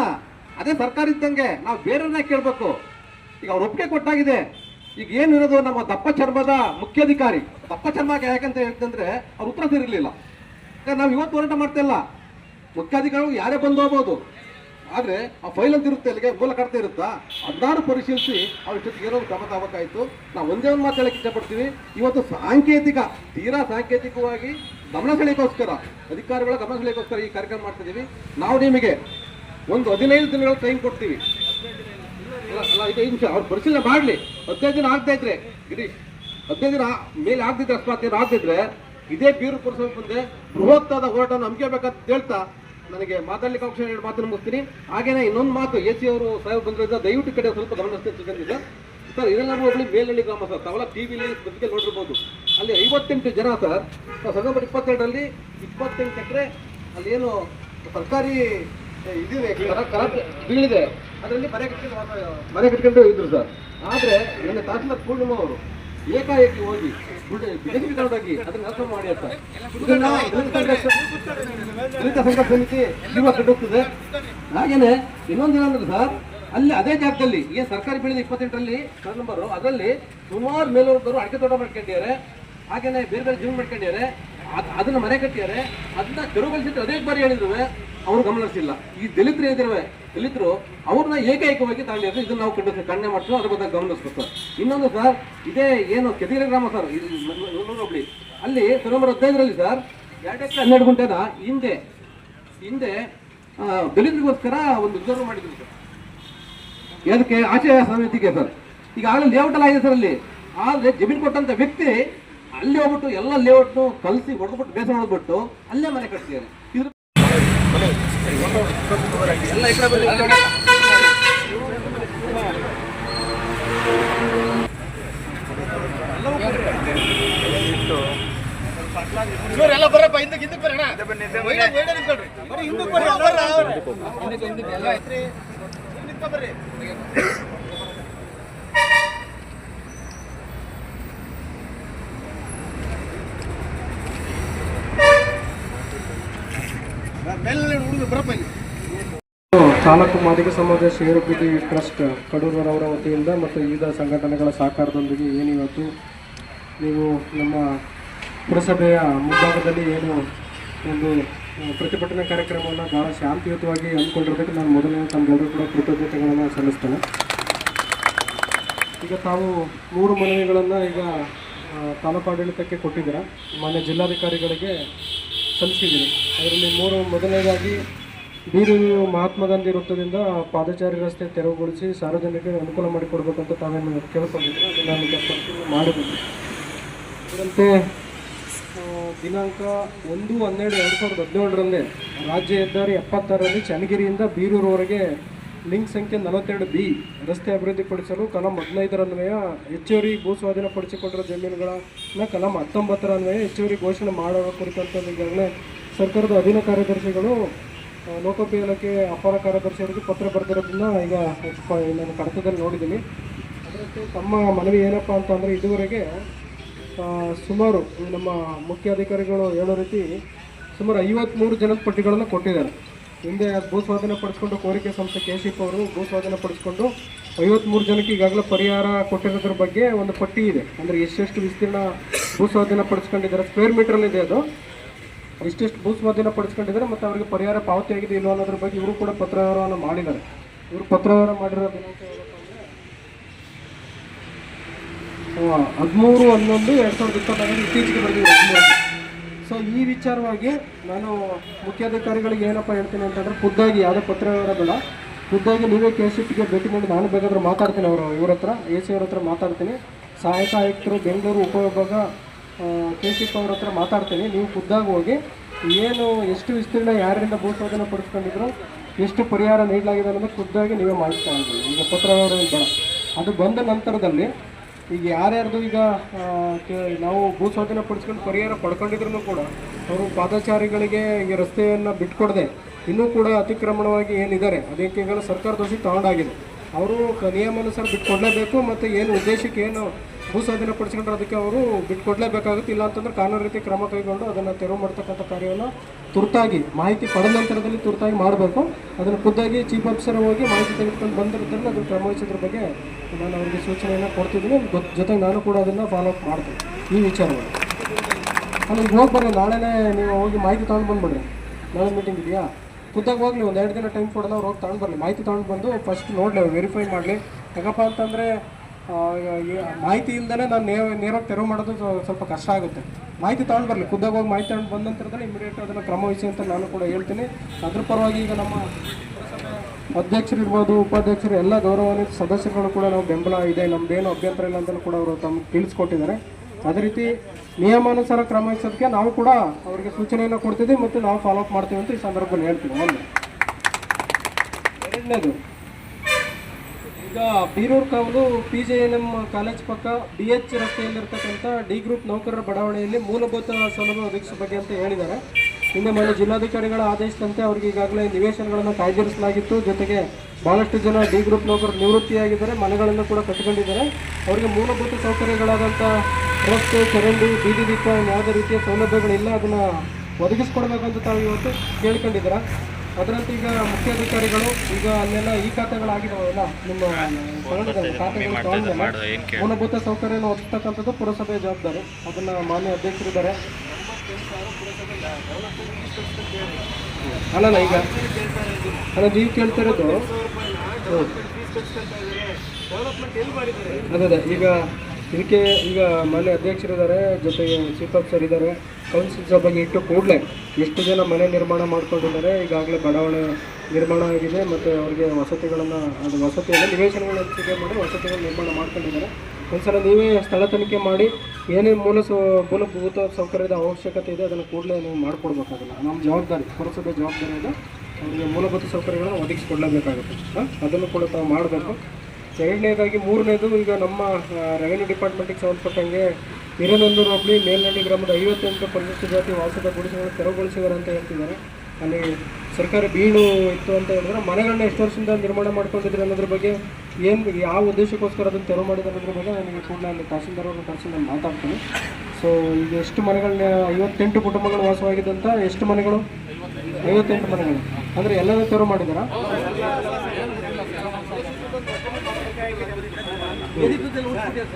ಅದೇ ಸರ್ಕಾರ ಇದ್ದಂಗೆ ನಾವು ಬೇರೆಯವ್ರನ್ನ ಕೇಳಬೇಕು. ಈಗ ಅವ್ರ ಒಪ್ಪಿಗೆ ಕೊಟ್ಟಾಗಿದೆ. ಈಗ ಏನಿರೋದು ನಮ್ಮ ದಪ್ಪ ಚರ್ಮದ ಮುಖ್ಯಾಧಿಕಾರಿ? ದಪ್ಪ ಚರ್ಮಕ್ಕೆ ಯಾಕಂತ ಹೇಳ್ತಂದ್ರೆ ಅವ್ರು ಉತ್ತರ ಯಾಕಂದ್ರೆ ನಾವು ಇವತ್ತು ಹೋರಾಟ ಮಾಡ್ತಾ ಇಲ್ಲ. ಮುಖ್ಯಾಧಿಕಾರಿಗಳು ಯಾರೇ ಬಂದು ಹೋಗ್ಬೋದು. ಆದ್ರೆ ಆ ಫೈಲ್ ಅಂತ ಇರುತ್ತೆ ಅಲ್ಲಿಗೆ, ಮೂಲ ಕಡತ ಇರುತ್ತಾ? ಹದಿನಾರು ಪರಿಶೀಲಿಸಿ ಅವ್ರ ಜೊತೆಗೆ ಏನೋ ಕ್ರಮ ತಗೋಬೇಕಾಯ್ತು ನಾವು ಒಂದೇ ಒಂದು ಮಾತು ಹೇಳಕ್ಕೆ ಇಷ್ಟಪಡ್ತೀವಿ ಇವತ್ತು ಸಾಂಕೇತಿಕ, ತೀರಾ ಸಾಂಕೇತಿಕವಾಗಿ ಗಮನ ಸೆಳೆಯೋಕ್ಕೋಸ್ಕರ, ಅಧಿಕಾರಿಗಳ ಗಮನ ಸೆಳೆಯೋಕ್ಕೋಸ್ಕರ ಈ ಕಾರ್ಯಕ್ರಮ ಮಾಡ್ತಿದ್ದೀವಿ ನಾವು ನಿಮಗೆ ಒಂದು ಹದಿನೈದು ದಿನಗಳ ಟೈಮ್ ಕೊಡ್ತೀವಿ. ಅಲ್ಲ ಅಲ್ಲ, ಐದು ನಿಮಿಷ, ಅವ್ರು ಪರಿಶೀಲನೆ ಮಾಡಲಿ. ಹದಿನೈದು ದಿನ ಆಗ್ತಾ ಇದ್ರೆ, ಗಿರೀಶ್, ಹದಿನೈದು ದಿನ ಮೇಲೆ ಆಗ್ತಿದ್ರೆ ಅಕಸ್ಮಾತ್ ಆಗ್ತಿದ್ರೆ ಇದೇ ಬೀರು ಪುರಸಭೆ ಮುಂದೆ ಬೃಹತ್ತಾದ ಹೋರಾಟವನ್ನು ಹಮ್ಮಿಕೋಬೇಕಂತ ಹೇಳ್ತಾ ನನಗೆ ಮಾತಾಡ್ಲಿಕ್ಕೆ ಅವಕಾಶ ಎರಡು ಮಾತನ್ನು ಮುಗಿಸ್ತೀನಿ ಹಾಗೇನೆ ಇನ್ನೊಂದು ಮಾತು, ಎ ಸಿ ಅವರು ಸಾಹೇಬ್ ಬಂದ್ರಿಂದ ದಯವಿಟ್ಟು ಕಡೆ ಸ್ವಲ್ಪ ಗಮನ ಹರಿಸ್ತೀನಿ ಸರ್, ಇದೆಲ್ಲ ಹೋಗ್ಲಿ ಮೇಲಳ್ಳಿ ಗ್ರಾಮ ಸರ್. ತಾವೆಲ್ಲ ಟಿ ವಿಲಿ ಬದುಕಲ್ಲಿ ನೋಡಿರ್ಬೋದು. ಅಲ್ಲಿ ಐವತ್ತೆಂಟು ಜನ ಸರ್. ಸೆಪ್ಟೆಂಬರ್ ಇಪ್ಪತ್ತೆರಡರಲ್ಲಿ ಇಪ್ಪತ್ತೆಂಟು ಎಕರೆ ಅಲ್ಲಿ ಏನು ಸರ್ಕಾರಿ ಇದಿದೆ ಬೀಳಿದೆ. ಅದರಲ್ಲಿ ಮನೆ ಕಟ್ಕೊಂಡು ಮನೆ ಕಟ್ಕೊಂಡು ಇದ್ರು ಸರ್. ಆದರೆ, ನನ್ನ ತಹಸೀಲ್ದಾರ್ ಪೂರ್ಣಿಮಾ ಅವರು ಏಕಾಏಕಿ ಹೋಗಿ ಬಿಜೆಪಿ ತಗೊಂಡೋಗಿ ಅದನ್ನ ನಾಶ ಮಾಡಿ ಅಂತ. ಇದನ್ನ ದಲಿತ ಸಂಘ ಸಮಿತಿ ಜೀವ ಕಟ್ಟುತ್ತದೆ ಹಾಗೇನೆ ಇನ್ನೊಂದು ಏನಂದ್ರೆ ಸರ್, ಅಲ್ಲಿ ಅದೇ ಜಾಗದಲ್ಲಿ ಏನ್ ಸರ್ಕಾರಿ ಬೆಳೆದ ಇಪ್ಪತ್ತೆಂಟರಲ್ಲಿ ಸರ್ ನಂಬರು ಅದರಲ್ಲಿ ಸುಮಾರು ಮೇಲೋರ್ಗರು ಅಡಿಕೆ ತೋಟ ಮಾಡ್ಕೊಂಡಿದ್ದಾರೆ. ಹಾಗೇನೆ ಬೇರೆ ಬೇರೆ ಜೀವನ ಮಾಡ್ಕೊಂಡಿದ್ದಾರೆ. ಅದನ್ನ ಮನೆ ಕಟ್ಟಿದ್ದಾರೆ ಅದನ್ನ ತೆರವುಗೊಳಿಸಿದ್ರು ಅದೇ ಬಾರಿ ಹೇಳಿದ್ರು ಅವ್ರು ಗಮನಿಸಿಲ್ಲ ಈ ದಲಿತರು ಏನಿರುವೆ, ದಲಿತರು ಅವ್ರನ್ನ ಏಕೈಕವಾಗಿ ತಗೊಂಡಿದ್ದಾರೆ ಇದನ್ನ ನಾವು ಕಂಡು ಕಣ್ಣೆ ಮಾಡ್ತೀವಿ, ಅದ್ರ ಬಗ್ಗೆ ಗಮನಿಸ್ಬೇಕು ಇನ್ನೊಂದು ಸರ್, ಇದೇ ಏನು ಕೆದಿರೆ ಗ್ರಾಮ ಸರ್, ಇದು ಹೋಬಳಿ. ಅಲ್ಲಿ ಸೆಪ್ಟೆಂಬರ್ ಹದಿನೈದರಲ್ಲಿ ಸರ್ ಎರಡಕ್ಕೆ ಹನ್ನೆರಡು ಗಂಟೆನ ಹಿಂದೆ ಹಿಂದೆ ದಲಿತರಿಗೋಸ್ಕರ ಒಂದು ರಿಸರ್ವ್ ಮಾಡಿದ್ರು ಸರ್. ಅದಕ್ಕೆ ಆಶಯ ಸಮಿತಿಗೆ ಸರ್. ಈಗ ಆಗಲೇ ಲೇಔಟ್ ಎಲ್ಲ ಆಗಿದೆ ಸರ್ ಅಲ್ಲಿ. ಆದ್ರೆ ಜಮೀನು ಕೊಟ್ಟಂತ ವ್ಯಕ್ತಿ ಅಲ್ಲಿ ಹೋಗ್ಬಿಟ್ಟು ಎಲ್ಲ ಲೇಔಟ್ನು ಕಲಸಿ ಹೊಡೆದ್ಬಿಟ್ಟು ಬೇಸರ ಹೊಡೆದ್ಬಿಟ್ಟು ಅಲ್ಲೇ ಮನೆ ಕಟ್ತಿದ್ದಾರೆ ಇದ್ರ ಹಿಂದಕ್ಕೆ ಹಿಂದಕ್ಕೆ ಬರೋಣ. ಹಿಂದಕ್ಕೆ ಬರ್ರಿ. ಹಿಂದಕ್ಕೆ ಬರ್ರಿ ಚಾಲಕ ಮಾದಿಗ ಸಮಾಜ ಷೇರುಪೇಟಿ ಟ್ರಸ್ಟ್ ಕಡೂರವರ ವತಿಯಿಂದ ಮತ್ತು ವಿವಿಧ ಸಂಘಟನೆಗಳ ಸಹಕಾರದೊಂದಿಗೆ ಏನು ಇವತ್ತು ನೀವು ನಮ್ಮ ಪುರಸಭೆಯ ಮುಂಭಾಗದಲ್ಲಿ ಏನು ಒಂದು ಪ್ರತಿಭಟನಾ ಕಾರ್ಯಕ್ರಮವನ್ನು ಭಾಳ ಶಾಂತಿಯುತವಾಗಿ ಅಂದ್ಕೊಂಡಿರೋದಕ್ಕೆ ನಾನು ಮೊದಲನೇ ತಮ್ಮೆಲ್ಲರೂ ಕೂಡ ಕೃತಜ್ಞತೆಗಳನ್ನು ಸಲ್ಲಿಸ್ತೇನೆ. ಈಗ ತಾವು ಮೂರು ಮನವಿಗಳನ್ನು ಈಗ ತಾಲೂಕು ಆಡಳಿತಕ್ಕೆ ಕೊಟ್ಟಿದ್ದೀರಾ. ಮಾನ್ಯ ಜಿಲ್ಲಾಧಿಕಾರಿಗಳಿಗೆ ಸಲ್ಲಿಸಿದ್ದೀರಿ ಅದರಲ್ಲಿ ಮೂರು, ಮೊದಲನೇದಾಗಿ ಬೀರೂರು ಮಹಾತ್ಮ ಗಾಂಧಿ ವೃತ್ತದಿಂದ ಪಾದಚಾರಿ ರಸ್ತೆ ತೆರವುಗೊಳಿಸಿ ಸಾರ್ವಜನಿಕರಿಗೆ ಅನುಕೂಲ ಮಾಡಿಕೊಡ್ಬೇಕಂತ ತಾವೇನು ಕೇಳ್ಕೊಂಡಿದ್ರು ಅದನ್ನು ನಾನು ಕೆಲಸ ಮಾಡಿದ್ದೀನಿ. ಅದರಂತೆ ದಿನಾಂಕ ಒಂದು, ಹನ್ನೆರಡು, ಎರಡು ಸಾವಿರದ ಹದಿನೇಳರಂದೇ ರಾಜ್ಯ ಹೆದ್ದಾರಿ ಎಪ್ಪತ್ತಾರರಲ್ಲಿ ಚನ್ನಗಿರಿಯಿಂದ ಬೀರೂರುವರೆಗೆ ಲಿಂಕ್ ಸಂಖ್ಯೆ ನಲವತ್ತೆರಡು ಬಿ, ರಸ್ತೆ ಅಭಿವೃದ್ಧಿಪಡಿಸಲು ಕಲಂ ಹದಿನೈದರನ್ವಯ ಹೆಚ್ಚುವರಿ ಭೂ ಸ್ವಾಧೀನಪಡಿಸಿಕೊಂಡಿರುವ ಜಮೀನುಗಳನ್ನ ಕಲಂ ಹತ್ತೊಂಬತ್ತರ ಅನ್ವಯ ಹೆಚ್ಚುವರಿ ಘೋಷಣೆ ಮಾಡುವ ಕುರಿತಂತೆ ಈಗಾಗಲೇ ಸರ್ಕಾರದ ಅಧೀನ ಕಾರ್ಯದರ್ಶಿಗಳು ಲೋಕೋಪಿ ಇಲಾಖೆ ಅಪಾರ ಕಾರ್ಯದರ್ಶಿಯವರಿಗೆ ಪತ್ರ ಬರೆದಿರೋದನ್ನ ಈಗ ನಾನು ಕಡತದಲ್ಲಿ ನೋಡಿದ್ದೀನಿ. ಅದರಂತೆ ತಮ್ಮ ಮನವಿ ಏನಪ್ಪ ಅಂತಂದರೆ ಇದುವರೆಗೆ ಸುಮಾರು ನಮ್ಮ ಮುಖ್ಯ ಅಧಿಕಾರಿಗಳು ಹೇಳೋ ರೀತಿ ಸುಮಾರು ಐವತ್ತ್ಮೂರು ಜನದ ಪಟ್ಟಿಗಳನ್ನು ಕೊಟ್ಟಿದ್ದಾರೆ. ಹಿಂದೆ ಭೂ ಸ್ವಾಧೀನ ಪಡಿಸ್ಕೊಂಡು ಕೋರಿಕೆ ಸಂಸ್ಥೆ ಕೆಶಿಪ್ ಅವರು ಭೂ ಸ್ವಾಧೀನ ಪಡಿಸ್ಕೊಂಡು ಐವತ್ಮೂರು ಜನಕ್ಕೆ ಈಗಾಗಲೇ ಪರಿಹಾರ ಕೊಟ್ಟಿರೋದ್ರ ಬಗ್ಗೆ ಒಂದು ಪಟ್ಟಿ ಇದೆ. ಅಂದರೆ ಎಷ್ಟೆಷ್ಟು ವಿಸ್ತೀರ್ಣ ಭೂ ಸ್ವಾಧೀನ ಪಡಿಸ್ಕೊಂಡಿದ್ದಾರೆ ಸ್ಕ್ವೇರ್ ಮೀಟ್ರಲ್ಲಿದೆ ಅದು. ಎಷ್ಟೆಷ್ಟು ಭೂ ಸ್ವಾಧೀನ ಪಡಿಸ್ಕೊಂಡಿದ್ದಾರೆ ಮತ್ತು ಅವರಿಗೆ ಪರಿಹಾರ ಪಾವತಿ ಆಗಿದೆ ಇಲ್ಲ ಅನ್ನೋದ್ರ ಬಗ್ಗೆ ಇವರು ಕೂಡ ಪತ್ರವ್ಯವಹಾರವನ್ನು ಮಾಡಿದ್ದಾರೆ. ಇವರು ಪತ್ರವ್ಯವಹಾರ ಮಾಡಿರೋ ದಿನಾಂಕ ಹದಿಮೂರು, ಹನ್ನೊಂದು, ಎರಡು ಸಾವಿರದ ಇಪ್ಪತ್ತಾರು ಇತ್ತೀಚೆಗೆ ಬಂದಿದೆ ಸೊ ಈ ವಿಚಾರವಾಗಿ ನಾನು ಮುಖ್ಯಾಧಿಕಾರಿಗಳಿಗೆ ಏನಪ್ಪ ಹೇಳ್ತೀನಿ ಅಂತಂದ್ರೆ ಖುದ್ದಾಗಿ ಯಾವುದೇ ಪತ್ರ ಬೇಡ ಖುದ್ದಾಗಿ ನೀವೇ ಕೆ ಗೆ ಭೇಟಿ ನೀಡಿ ನಾನು ಬೇಕಾದರೂ ಮಾತಾಡ್ತೀನಿ ಅವರು ಇವ್ರ ಹತ್ರ, ಎ ಸಿ ಅವ್ರ ಹತ್ರ ಮಾತಾಡ್ತೀನಿ. ಸಹಾಯಕ ಆಯುಕ್ತರು ಬೆಂಗಳೂರು ಉಪವಿಭಾಗ ಕೆ ಸಿ ಅವ್ರ ಹತ್ರ ಮಾತಾಡ್ತೀನಿ. ನೀವು ಖುದ್ದಾಗಿ ಹೋಗಿ ಏನು, ಎಷ್ಟು ವಿಸ್ತೀರ್ಣ ಯಾರಿಂದ ಭೂ ಸ್ವಾಧೀನ ಪಡಿಸ್ಕೊಂಡಿದ್ರು, ಎಷ್ಟು ಪರಿಹಾರ ನೀಡಲಾಗಿದೆ ಅನ್ನೋದು ಖುದ್ದಾಗಿ ನೀವೇ ಮಾಡಿಸ್ತಾ ಇದ್ದೀವಿ ಈಗ ಪತ್ರ ಅದು ಬಂದ ನಂತರದಲ್ಲಿ ಈಗ ಯಾರ್ಯಾರ್ದು ಈಗ ನಾವು ಭೂ ಸ್ವಾಧೀನ ಪಡಿಸ್ಕೊಂಡು ಪರಿಹಾರ ಪಡ್ಕೊಂಡಿದ್ರು ಕೂಡ ಅವರು ಪಾದಚಾರಿಗಳಿಗೆ ಈಗ ರಸ್ತೆಯನ್ನು ಬಿಟ್ಕೊಡದೆ. ಇನ್ನೂ ಕೂಡ ಅತಿಕ್ರಮಣವಾಗಿ ಏನಿದ್ದಾರೆ ಅದಕ್ಕೆ ಈಗಲೂ ಸರ್ಕಾರ ದೋಷಿ ತಗೊಂಡಾಗಿದೆ. ಅವರು ನಿಯಮಾನುಸಾರ ಬಿಟ್ಕೊಡ್ಲೇಬೇಕು ಮತ್ತು ಏನು ಉದ್ದೇಶಕ್ಕೆ ಏನು ಭೂ ಸ್ವಾಧೀನ ಪಡಿಸ್ಕೊಂಡ್ರೆ ಅದಕ್ಕೆ ಅವರು ಬಿಟ್ಕೊಡ್ಲೇಬೇಕಾಗುತ್ತೆ. ಇಲ್ಲ ಅಂತಂದ್ರೆ ಕಾನೂನು ರೀತಿ ಕ್ರಮ ಕೈಗೊಂಡು ಅದನ್ನು ತೆರವು ಮಾಡ್ತಕ್ಕಂಥ ಕಾರ್ಯವನ್ನು ತುರ್ತಾಗಿ ಮಾಹಿತಿ ಪಡೆದ ನಂತರದಲ್ಲಿ ತುರ್ತಾಗಿ ಮಾಡಬೇಕು. ಅದನ್ನು ಖುದ್ದಾಗಿ ಚೀಫ್ ಆಫೀಸರ್ ಹೋಗಿ ಮಾಹಿತಿ ತೆಗೆದುಕೊಂಡು ಬಂದಿರ್ತಾರೆ ಅದನ್ನು ಕ್ರಮವಹಿಸೋದ್ರ ಬಗ್ಗೆ ನಾನು ಅವರಿಗೆ ಸೂಚನೆಯನ್ನು ಕೊಡ್ತಿದ್ದೀನಿ. ಜೊತೆಗೆ ನಾನು ಕೂಡ ಅದನ್ನು ಫಾಲೋ ಅಪ್ ಮಾಡ್ತೀನಿ. ಈ ವಿಚಾರವಾಗಿ ಅಲ್ಲಿ ಹೋಗಿ ಬರ್ರಿ ನಾಳೆನೇ ನೀವು ಹೋಗಿ ಮಾಹಿತಿ ತಗೊಂಡು ಬಂದುಬಿಡ್ರಿ. ನಾಳೆ ಮೀಟಿಂಗ್ ಇದೆಯಾ? ಖುದ್ದಾಗಿ ಹೋಗ್ಲಿ. ಒಂದು ಎರಡು ದಿನ ಟೈಮ್ ಕೊಡಲ್ಲ. ಅವ್ರು ಹೋಗಿ ತಗೊಂಡು ಬರಲಿ. ಮಾಹಿತಿ ತಗೊಂಡು ಬಂದು ಫಸ್ಟ್ ನೋಡಲಿ ವೆರಿಫೈ ಮಾಡಲಿ. ಯಾಕಪ್ಪ ಅಂತಂದರೆ ಮಾಹಿತಿ ಇಲ್ದೇ ನಾನು ನೇರ ನೇರವಾಗಿ ತೆರವು ಮಾಡೋದು ಸ್ವ- ಸ್ವಲ್ಪ ಕಷ್ಟ ಆಗುತ್ತೆ. ಮಾಹಿತಿ ತಗೊಂಡು ಬರಲಿ. ಖುದ್ದಾಗಿ ಹೋಗಿ ಮಾಹಿತಿ ತಗೊಂಡು ಬಂದ ಇಮಿಡಿಯೇಟ್ ಅದನ್ನು ಕ್ರಮ ವಹಿಸಿ ಅಂತ ನಾನು ಕೂಡ ಹೇಳ್ತೀನಿ. ಅದ್ರ ಪರವಾಗಿ ಈಗ ನಮ್ಮ ಅಧ್ಯಕ್ಷರು ಇರ್ಬೋದು, ಉಪಾಧ್ಯಕ್ಷರು ಎಲ್ಲ ಗೌರವಾನ್ವಿತ ಸದಸ್ಯರುಗಳು ಕೂಡ ನಾವು ಬೆಂಬಲ ಇದೆ. ನಮ್ದೇನು ಅಭ್ಯಂತರ ಇಲ್ಲ ಅಂತಲೂ ಕೂಡ ಅವರು ತಮ್ಮ ತಿಳಿಸ್ಕೊಟ್ಟಿದ್ದಾರೆ. ಅದೇ ರೀತಿ ನಿಯಮಾನುಸಾರ ಕ್ರಮ ವಹಿಸೋದಕ್ಕೆ ನಾವು ಕೂಡ ಅವರಿಗೆ ಸೂಚನೆಯನ್ನು ಕೊಡ್ತಿದ್ದೀವಿ ಮತ್ತು ನಾವು ಫಾಲೋಅಪ್ ಮಾಡ್ತೀವಿ ಅಂತ ಈ ಸಂದರ್ಭದಲ್ಲಿ ಹೇಳ್ತೀವಿ ಒಂದು ಎರಡನೇದು. ಈಗ ಬೀರೂರು ಕಾವಲು P J N M college ಪಕ್ಕ ಬಿ ಎಚ್ ರಸ್ತೆಯಲ್ಲಿರ್ತಕ್ಕಂಥ ಡಿ ಗ್ರೂಪ್ ನೌಕರರ ಬಡಾವಣೆಯಲ್ಲಿ ಮೂಲಭೂತ ಸೌಲಭ್ಯ ಒದಗಿಸೋ ಬಗ್ಗೆ ಅಂತ ಹೇಳಿದ್ದಾರೆ. ಹಿಂದೆ ಮನೆ ಜಿಲ್ಲಾಧಿಕಾರಿಗಳ ಆದೇಶದಂತೆ ಅವರಿಗೆ ಈಗಾಗಲೇ ನಿವೇಶನಗಳನ್ನು ಕಾಯ್ದಿರಿಸಲಾಗಿತ್ತು. ಜೊತೆಗೆ ಭಾಳಷ್ಟು ಜನ ಡಿ ಗ್ರೂಪ್ ನೌಕರರು ನಿವೃತ್ತಿಯಾಗಿದ್ದಾರೆ. ಮನೆಗಳನ್ನು ಕೂಡ ಕಟ್ಟಿಕೊಂಡಿದ್ದಾರೆ. ಅವರಿಗೆ ಮೂಲಭೂತ ಸೌಕರ್ಯಗಳಾದಂಥ ರಸ್ತೆ, ಚರಂಡಿ, ಬೀದಿ ದೀಪ ಯಾವುದೇ ರೀತಿಯ ಸೌಲಭ್ಯಗಳಿಲ್ಲ. ಅದನ್ನು ಒದಗಿಸ್ಕೊಡ್ಬೇಕಂತ ತಾವು ಇವತ್ತು ಕೇಳ್ಕೊಂಡಿದ್ದೀರಾ? ಅದರಂತೆ ಈಗ ಮುಖ್ಯಾಧಿಕಾರಿಗಳು ಈಗ ಅಲ್ಲೆಲ್ಲ ಈ ಖಾತೆಗಳಾಗಿದಾವಲ್ಲ ನಿಮ್ಮ ಸಂಘಟನೆ ಖಾತೆಗಳು ತಗೊಂಡ್ಮೇಲೆ ಮೂಲಭೂತ ಸೌಕರ್ಯನ ಒದಗಿಸ್ತಕ್ಕಂಥದ್ದು ಪುರಸಭೆಯ ಜವಾಬ್ದಾರಿ. ಅದನ್ನ ಮಾನ್ಯ ಅಧ್ಯಕ್ಷರಿದ್ದಾರೆ. ಅಲ್ಲಲ್ಲ ಈಗ ಅಲ್ಲ ನೀವು ಕೇಳ್ತಾ ಇರೋದು ಹ್ಮ್. ಅದೇ ಅದೇ ಈಗ ಇದಕ್ಕೆ ಈಗ ಮಾನ್ಯ ಅಧ್ಯಕ್ಷರಿದ್ದಾರೆ ಜೊತೆಗೆ ಚೀಫ್ ಆಫೀಸರ್ ಇದ್ದಾರೆ. ಕೌನ್ಸಿಲ್ ಸಭೆಗೆ ಇಟ್ಟು ಕೂಡಲೇ ಎಷ್ಟು ಜನ ಮನೆ ನಿರ್ಮಾಣ ಮಾಡ್ಕೊಂಡಿದ್ದಾರೆ, ಈಗಾಗಲೇ ಬಡಾವಣೆ ನಿರ್ಮಾಣ ಆಗಿದೆ ಮತ್ತು ಅವರಿಗೆ ವಸತಿಗಳನ್ನು, ಅದು ವಸತಿಯನ್ನು ನಿವೇಶನಗಳನ್ನು ಹಂಚಿಕೆ ಮಾಡಿ ವಸತಿಗಳು ನಿರ್ಮಾಣ ಮಾಡ್ಕೊಂಡಿದ್ದಾರೆ. ಒಂದ್ಸಲ ನೀವೇ ಸ್ಥಳ ತನಿಖೆ ಮಾಡಿ ಏನೇನು ಮೂಲ ಸೌ, ಮೂಲಭೂತ ಸೌಕರ್ಯದ ಅವಶ್ಯಕತೆ ಇದೆ ಅದನ್ನು ಕೂಡಲೇ ನೀವು ಮಾಡಿಕೊಡ್ಬೇಕಾಗಲ್ಲ ನಮ್ಮ ಜವಾಬ್ದಾರಿ, ಪುರಸಭೆ ಜವಾಬ್ದಾರಿ ಇದೆ. ಅವರಿಗೆ ಮೂಲಭೂತ ಸೌಕರ್ಯಗಳನ್ನು ಒದಗಿಸಿಕೊಡಲೇಬೇಕಾಗುತ್ತೆ. ಅದನ್ನು ಕೂಡ ತಾವು ಮಾಡಬೇಕು. ಎರಡನೇದಾಗಿ, ಮೂರನೇದು ಈಗ ನಮ್ಮ ರೆವೆನ್ಯೂ ಡಿಪಾರ್ಟ್ಮೆಂಟಿಗೆ ಸಂಬಂಧಪಟ್ಟಂಗೆ ಹಿರೇನಂದೂರು ಹೋಬಳಿ ಮೇಲ್ನಳ್ಳಿ ಗ್ರಾಮದ ಐವತ್ತೆಂಟು ಪರಿಶಿಷ್ಟ ಜಾತಿ ವಾಸದ ಗುಡಿಸಲು ತೆರವುಗೊಳಿಸಿದ್ದಾರೆ ಅಂತ ಹೇಳ್ತಿದ್ದಾರೆ. ಅಲ್ಲಿ ಸರ್ಕಾರ ಬೀಳು ಇತ್ತು ಅಂತ ಹೇಳಿದ್ರೆ ಮನೆಗಳನ್ನ ಎಷ್ಟು ವರ್ಷದಿಂದ ನಿರ್ಮಾಣ ಮಾಡ್ಕೊಂಡಿದ್ರು ಅನ್ನೋದ್ರ ಬಗ್ಗೆ ಏನು ಯಾವ ಉದ್ದೇಶಕ್ಕೋಸ್ಕರ ಅದನ್ನು ತೆರವು ಮಾಡಿದ್ದಾರೆ ಅನ್ನೋದ್ರ ಬಗ್ಗೆ ನನಗೆ ಕೂಡ ಅಲ್ಲಿ ತಹಸೀಲ್ದಾರ್ ಕರೆಸಿ ನಾನು ಮಾತಾಡ್ತೀನಿ. ಸೊ ಈಗ ಎಷ್ಟು ಮನೆಗಳನ್ನ ಐವತ್ತೆಂಟು ಕುಟುಂಬಗಳು ವಾಸವಾಗಿದ್ದಂಥ ಎಷ್ಟು ಮನೆಗಳು? ಐವತ್ತೆಂಟು ಮನೆಗಳು. ಅಂದರೆ ಎಲ್ಲರೂ ತೆರವು ಮಾಡಿದಾರಾ?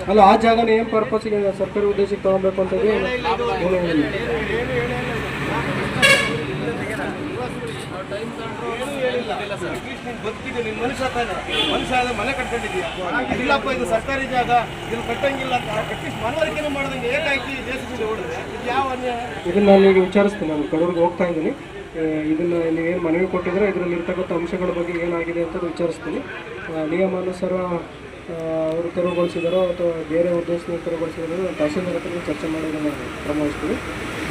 ಅಲ್ಲ ಆ ಜಾಗನ ಏನು ಪರ್ಪಸ್ಗೆ ಸರ್ಕಾರಿ ಉದ್ದೇಶಕ್ಕೆ ತಗೊಬೇಕು ಅಂತ ಇದೆ? ಏನು ಬದುಕಿದೆ ನಿನ್ನ ಮನುಷ್ಯ ಮನುಷ್ಯ ಆದ್ರೆ ಮನೆ ಕಟ್ಕೊಂಡಿದ್ಯಾ ಇಲ್ಲಪ್ಪ ಇದು ಸರ್ಕಾರಿ ಜಾಗ ಇದನ್ನ ಕಟ್ಟಂಗಿಲ್ಲ ಅಂತ. ಅಟ್ಲೀಸ್ಟ್ ಮನವರಿಕೆನೂ ಮಾಡ್ದಂಗೆ ಏಕಾಏಕಿ ದೇಶದಿಂದ ಓಡಿದ್ರೆ ಇದು ಯಾವ ಅನ್ಯಾಯ? ಇದನ್ನ ನಾನು ಈಗ ವಿಚಾರಿಸ್ತೀನಿ ನಾನು ಕಡೂರಿಗೆ ಹೋಗ್ತಾ ಇದ್ದೀನಿ. ಇದನ್ನ ನೀವು ನೀವೇನು ಮನವಿ ಕೊಟ್ಟಿದ್ರೆ ಇದರಲ್ಲಿ ಇರ್ತಕ್ಕಂಥ ಅಂಶಗಳ ಬಗ್ಗೆ ಏನಾಗಿದೆ ಅಂತ ವಿಚಾರಿಸ್ತೀನಿ. ನಿಯಮಾನುಸಾರ ಅವರು ತೆರವುಗೊಳಿಸಿದಾರೋ ಅಥವಾ ಬೇರೆ ಉದ್ದೇಶದಿಂದ ತೆರವುಗೊಳಿಸಿದಾರೋ ತಹಸೀಲ್ದಾರ್ ಹತ್ರ ಚರ್ಚೆ ಮಾಡೋದನ್ನು ಕ್ರಮ ವಹಿಸ್ತೀನಿ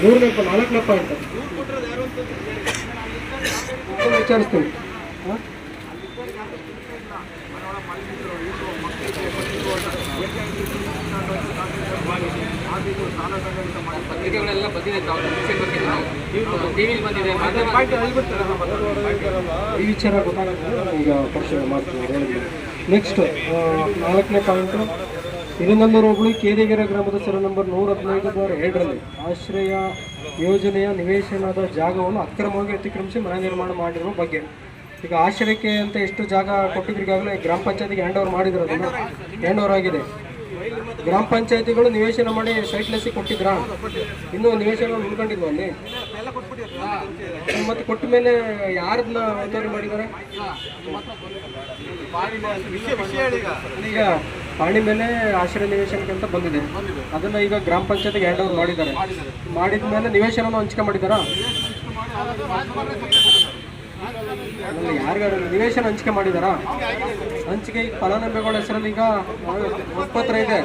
ಮೂರನೇ ಪ ನಾಲ್ಕನೇ ಪಾಯಿಂಟ್ ವಿಚಾರಿಸ್ತೀನಿ. ಈ ವಿಚಾರ ಗೊತ್ತಾಗುತ್ತೆ ಈಗ ಪರಿಶೀಲನೆ ಮಾಡ್ತೀನಿ. ಹೇಳಿದ್ದೀನಿ ನೆಕ್ಸ್ಟ್ ನಾಲ್ಕನೇ ಪಾಯಿಂಟ್ ಹಿರಿನಲ್ಲೂರು ಹೋಬಳಿ ಕೇರಿಗೆರೆ ಗ್ರಾಮದ ಸರ ನಂಬರ್ ನೂರ ಹದಿನೈದು ಬಾರ್ ಎರಡರಲ್ಲಿ ಆಶ್ರಯ ಯೋಜನೆಯ ನಿವೇಶನದ ಜಾಗವನ್ನು ಅಕ್ರಮವಾಗಿ ಅತಿಕ್ರಮಿಸಿ ಮನೆ ನಿರ್ಮಾಣ ಮಾಡಿರುವ ಬಗ್ಗೆ. ಈಗ ಆಶ್ರಯಕ್ಕೆ ಅಂತ ಎಷ್ಟು ಜಾಗ ಕೊಟ್ಟಿದ್ರಿಗಾಗಲೇ ಗ್ರಾಮ ಪಂಚಾಯತಿಗೆ ಹ್ಯಾಂಡ್ ಓವರ್ ಮಾಡಿದ್ರು ಅದನ್ನು ಹ್ಯಾಂಡ್ ಓವರ್ ಆಗಿದೆ. ಗ್ರಾಮ ಪಂಚಾಯತಿಗಳು ನಿವೇಶನ ಮಾಡಿ ಸೈಟ್ಲೆಸ್ಸಿ ಕೊಟ್ಟಿದ್ರಾ? ಇನ್ನೂ ನಿವೇಶನ ಉಳ್ಕೊಂಡಿಲ್ವಾ ಅಲ್ಲಿ? ಮತ್ತೆ ಕೊಟ್ಟ ಮೇಲೆ ಯಾರನ್ನ ಒತ್ತುವರಿ ಮಾಡಿದ್ದಾರೆ? ಈಗ ಪಾಣಿ ಮೇಲೆ ಆಶ್ರಯ ನಿವೇಶನಕ್ಕೆ ಅಂತ ಬಂದಿದೆ. ಅದನ್ನ ಈಗ ಗ್ರಾಮ ಪಂಚಾಯತ್ಗೆ ಹ್ಯಾಂಡ್ ಓವರ್ ಮಾಡಿದ್ದಾರೆ. ಮಾಡಿದ ಮೇಲೆ ನಿವೇಶನ ಹಂಚಿಕೆ ಮಾಡಿದಾರಾ ಯಾರಿಗಾರ ನಿವೇಶನ ಹಂಚಿಕೆ ಮಾಡಿದಾರಾ ಹಂಚಿಕೆ ಈಗ ಫಲಾನುಭವಿಗಳ ಹೆಸರಲ್ಲಿ ಈಗ ಒಪ್ಪತ್ರ ಇದೆ.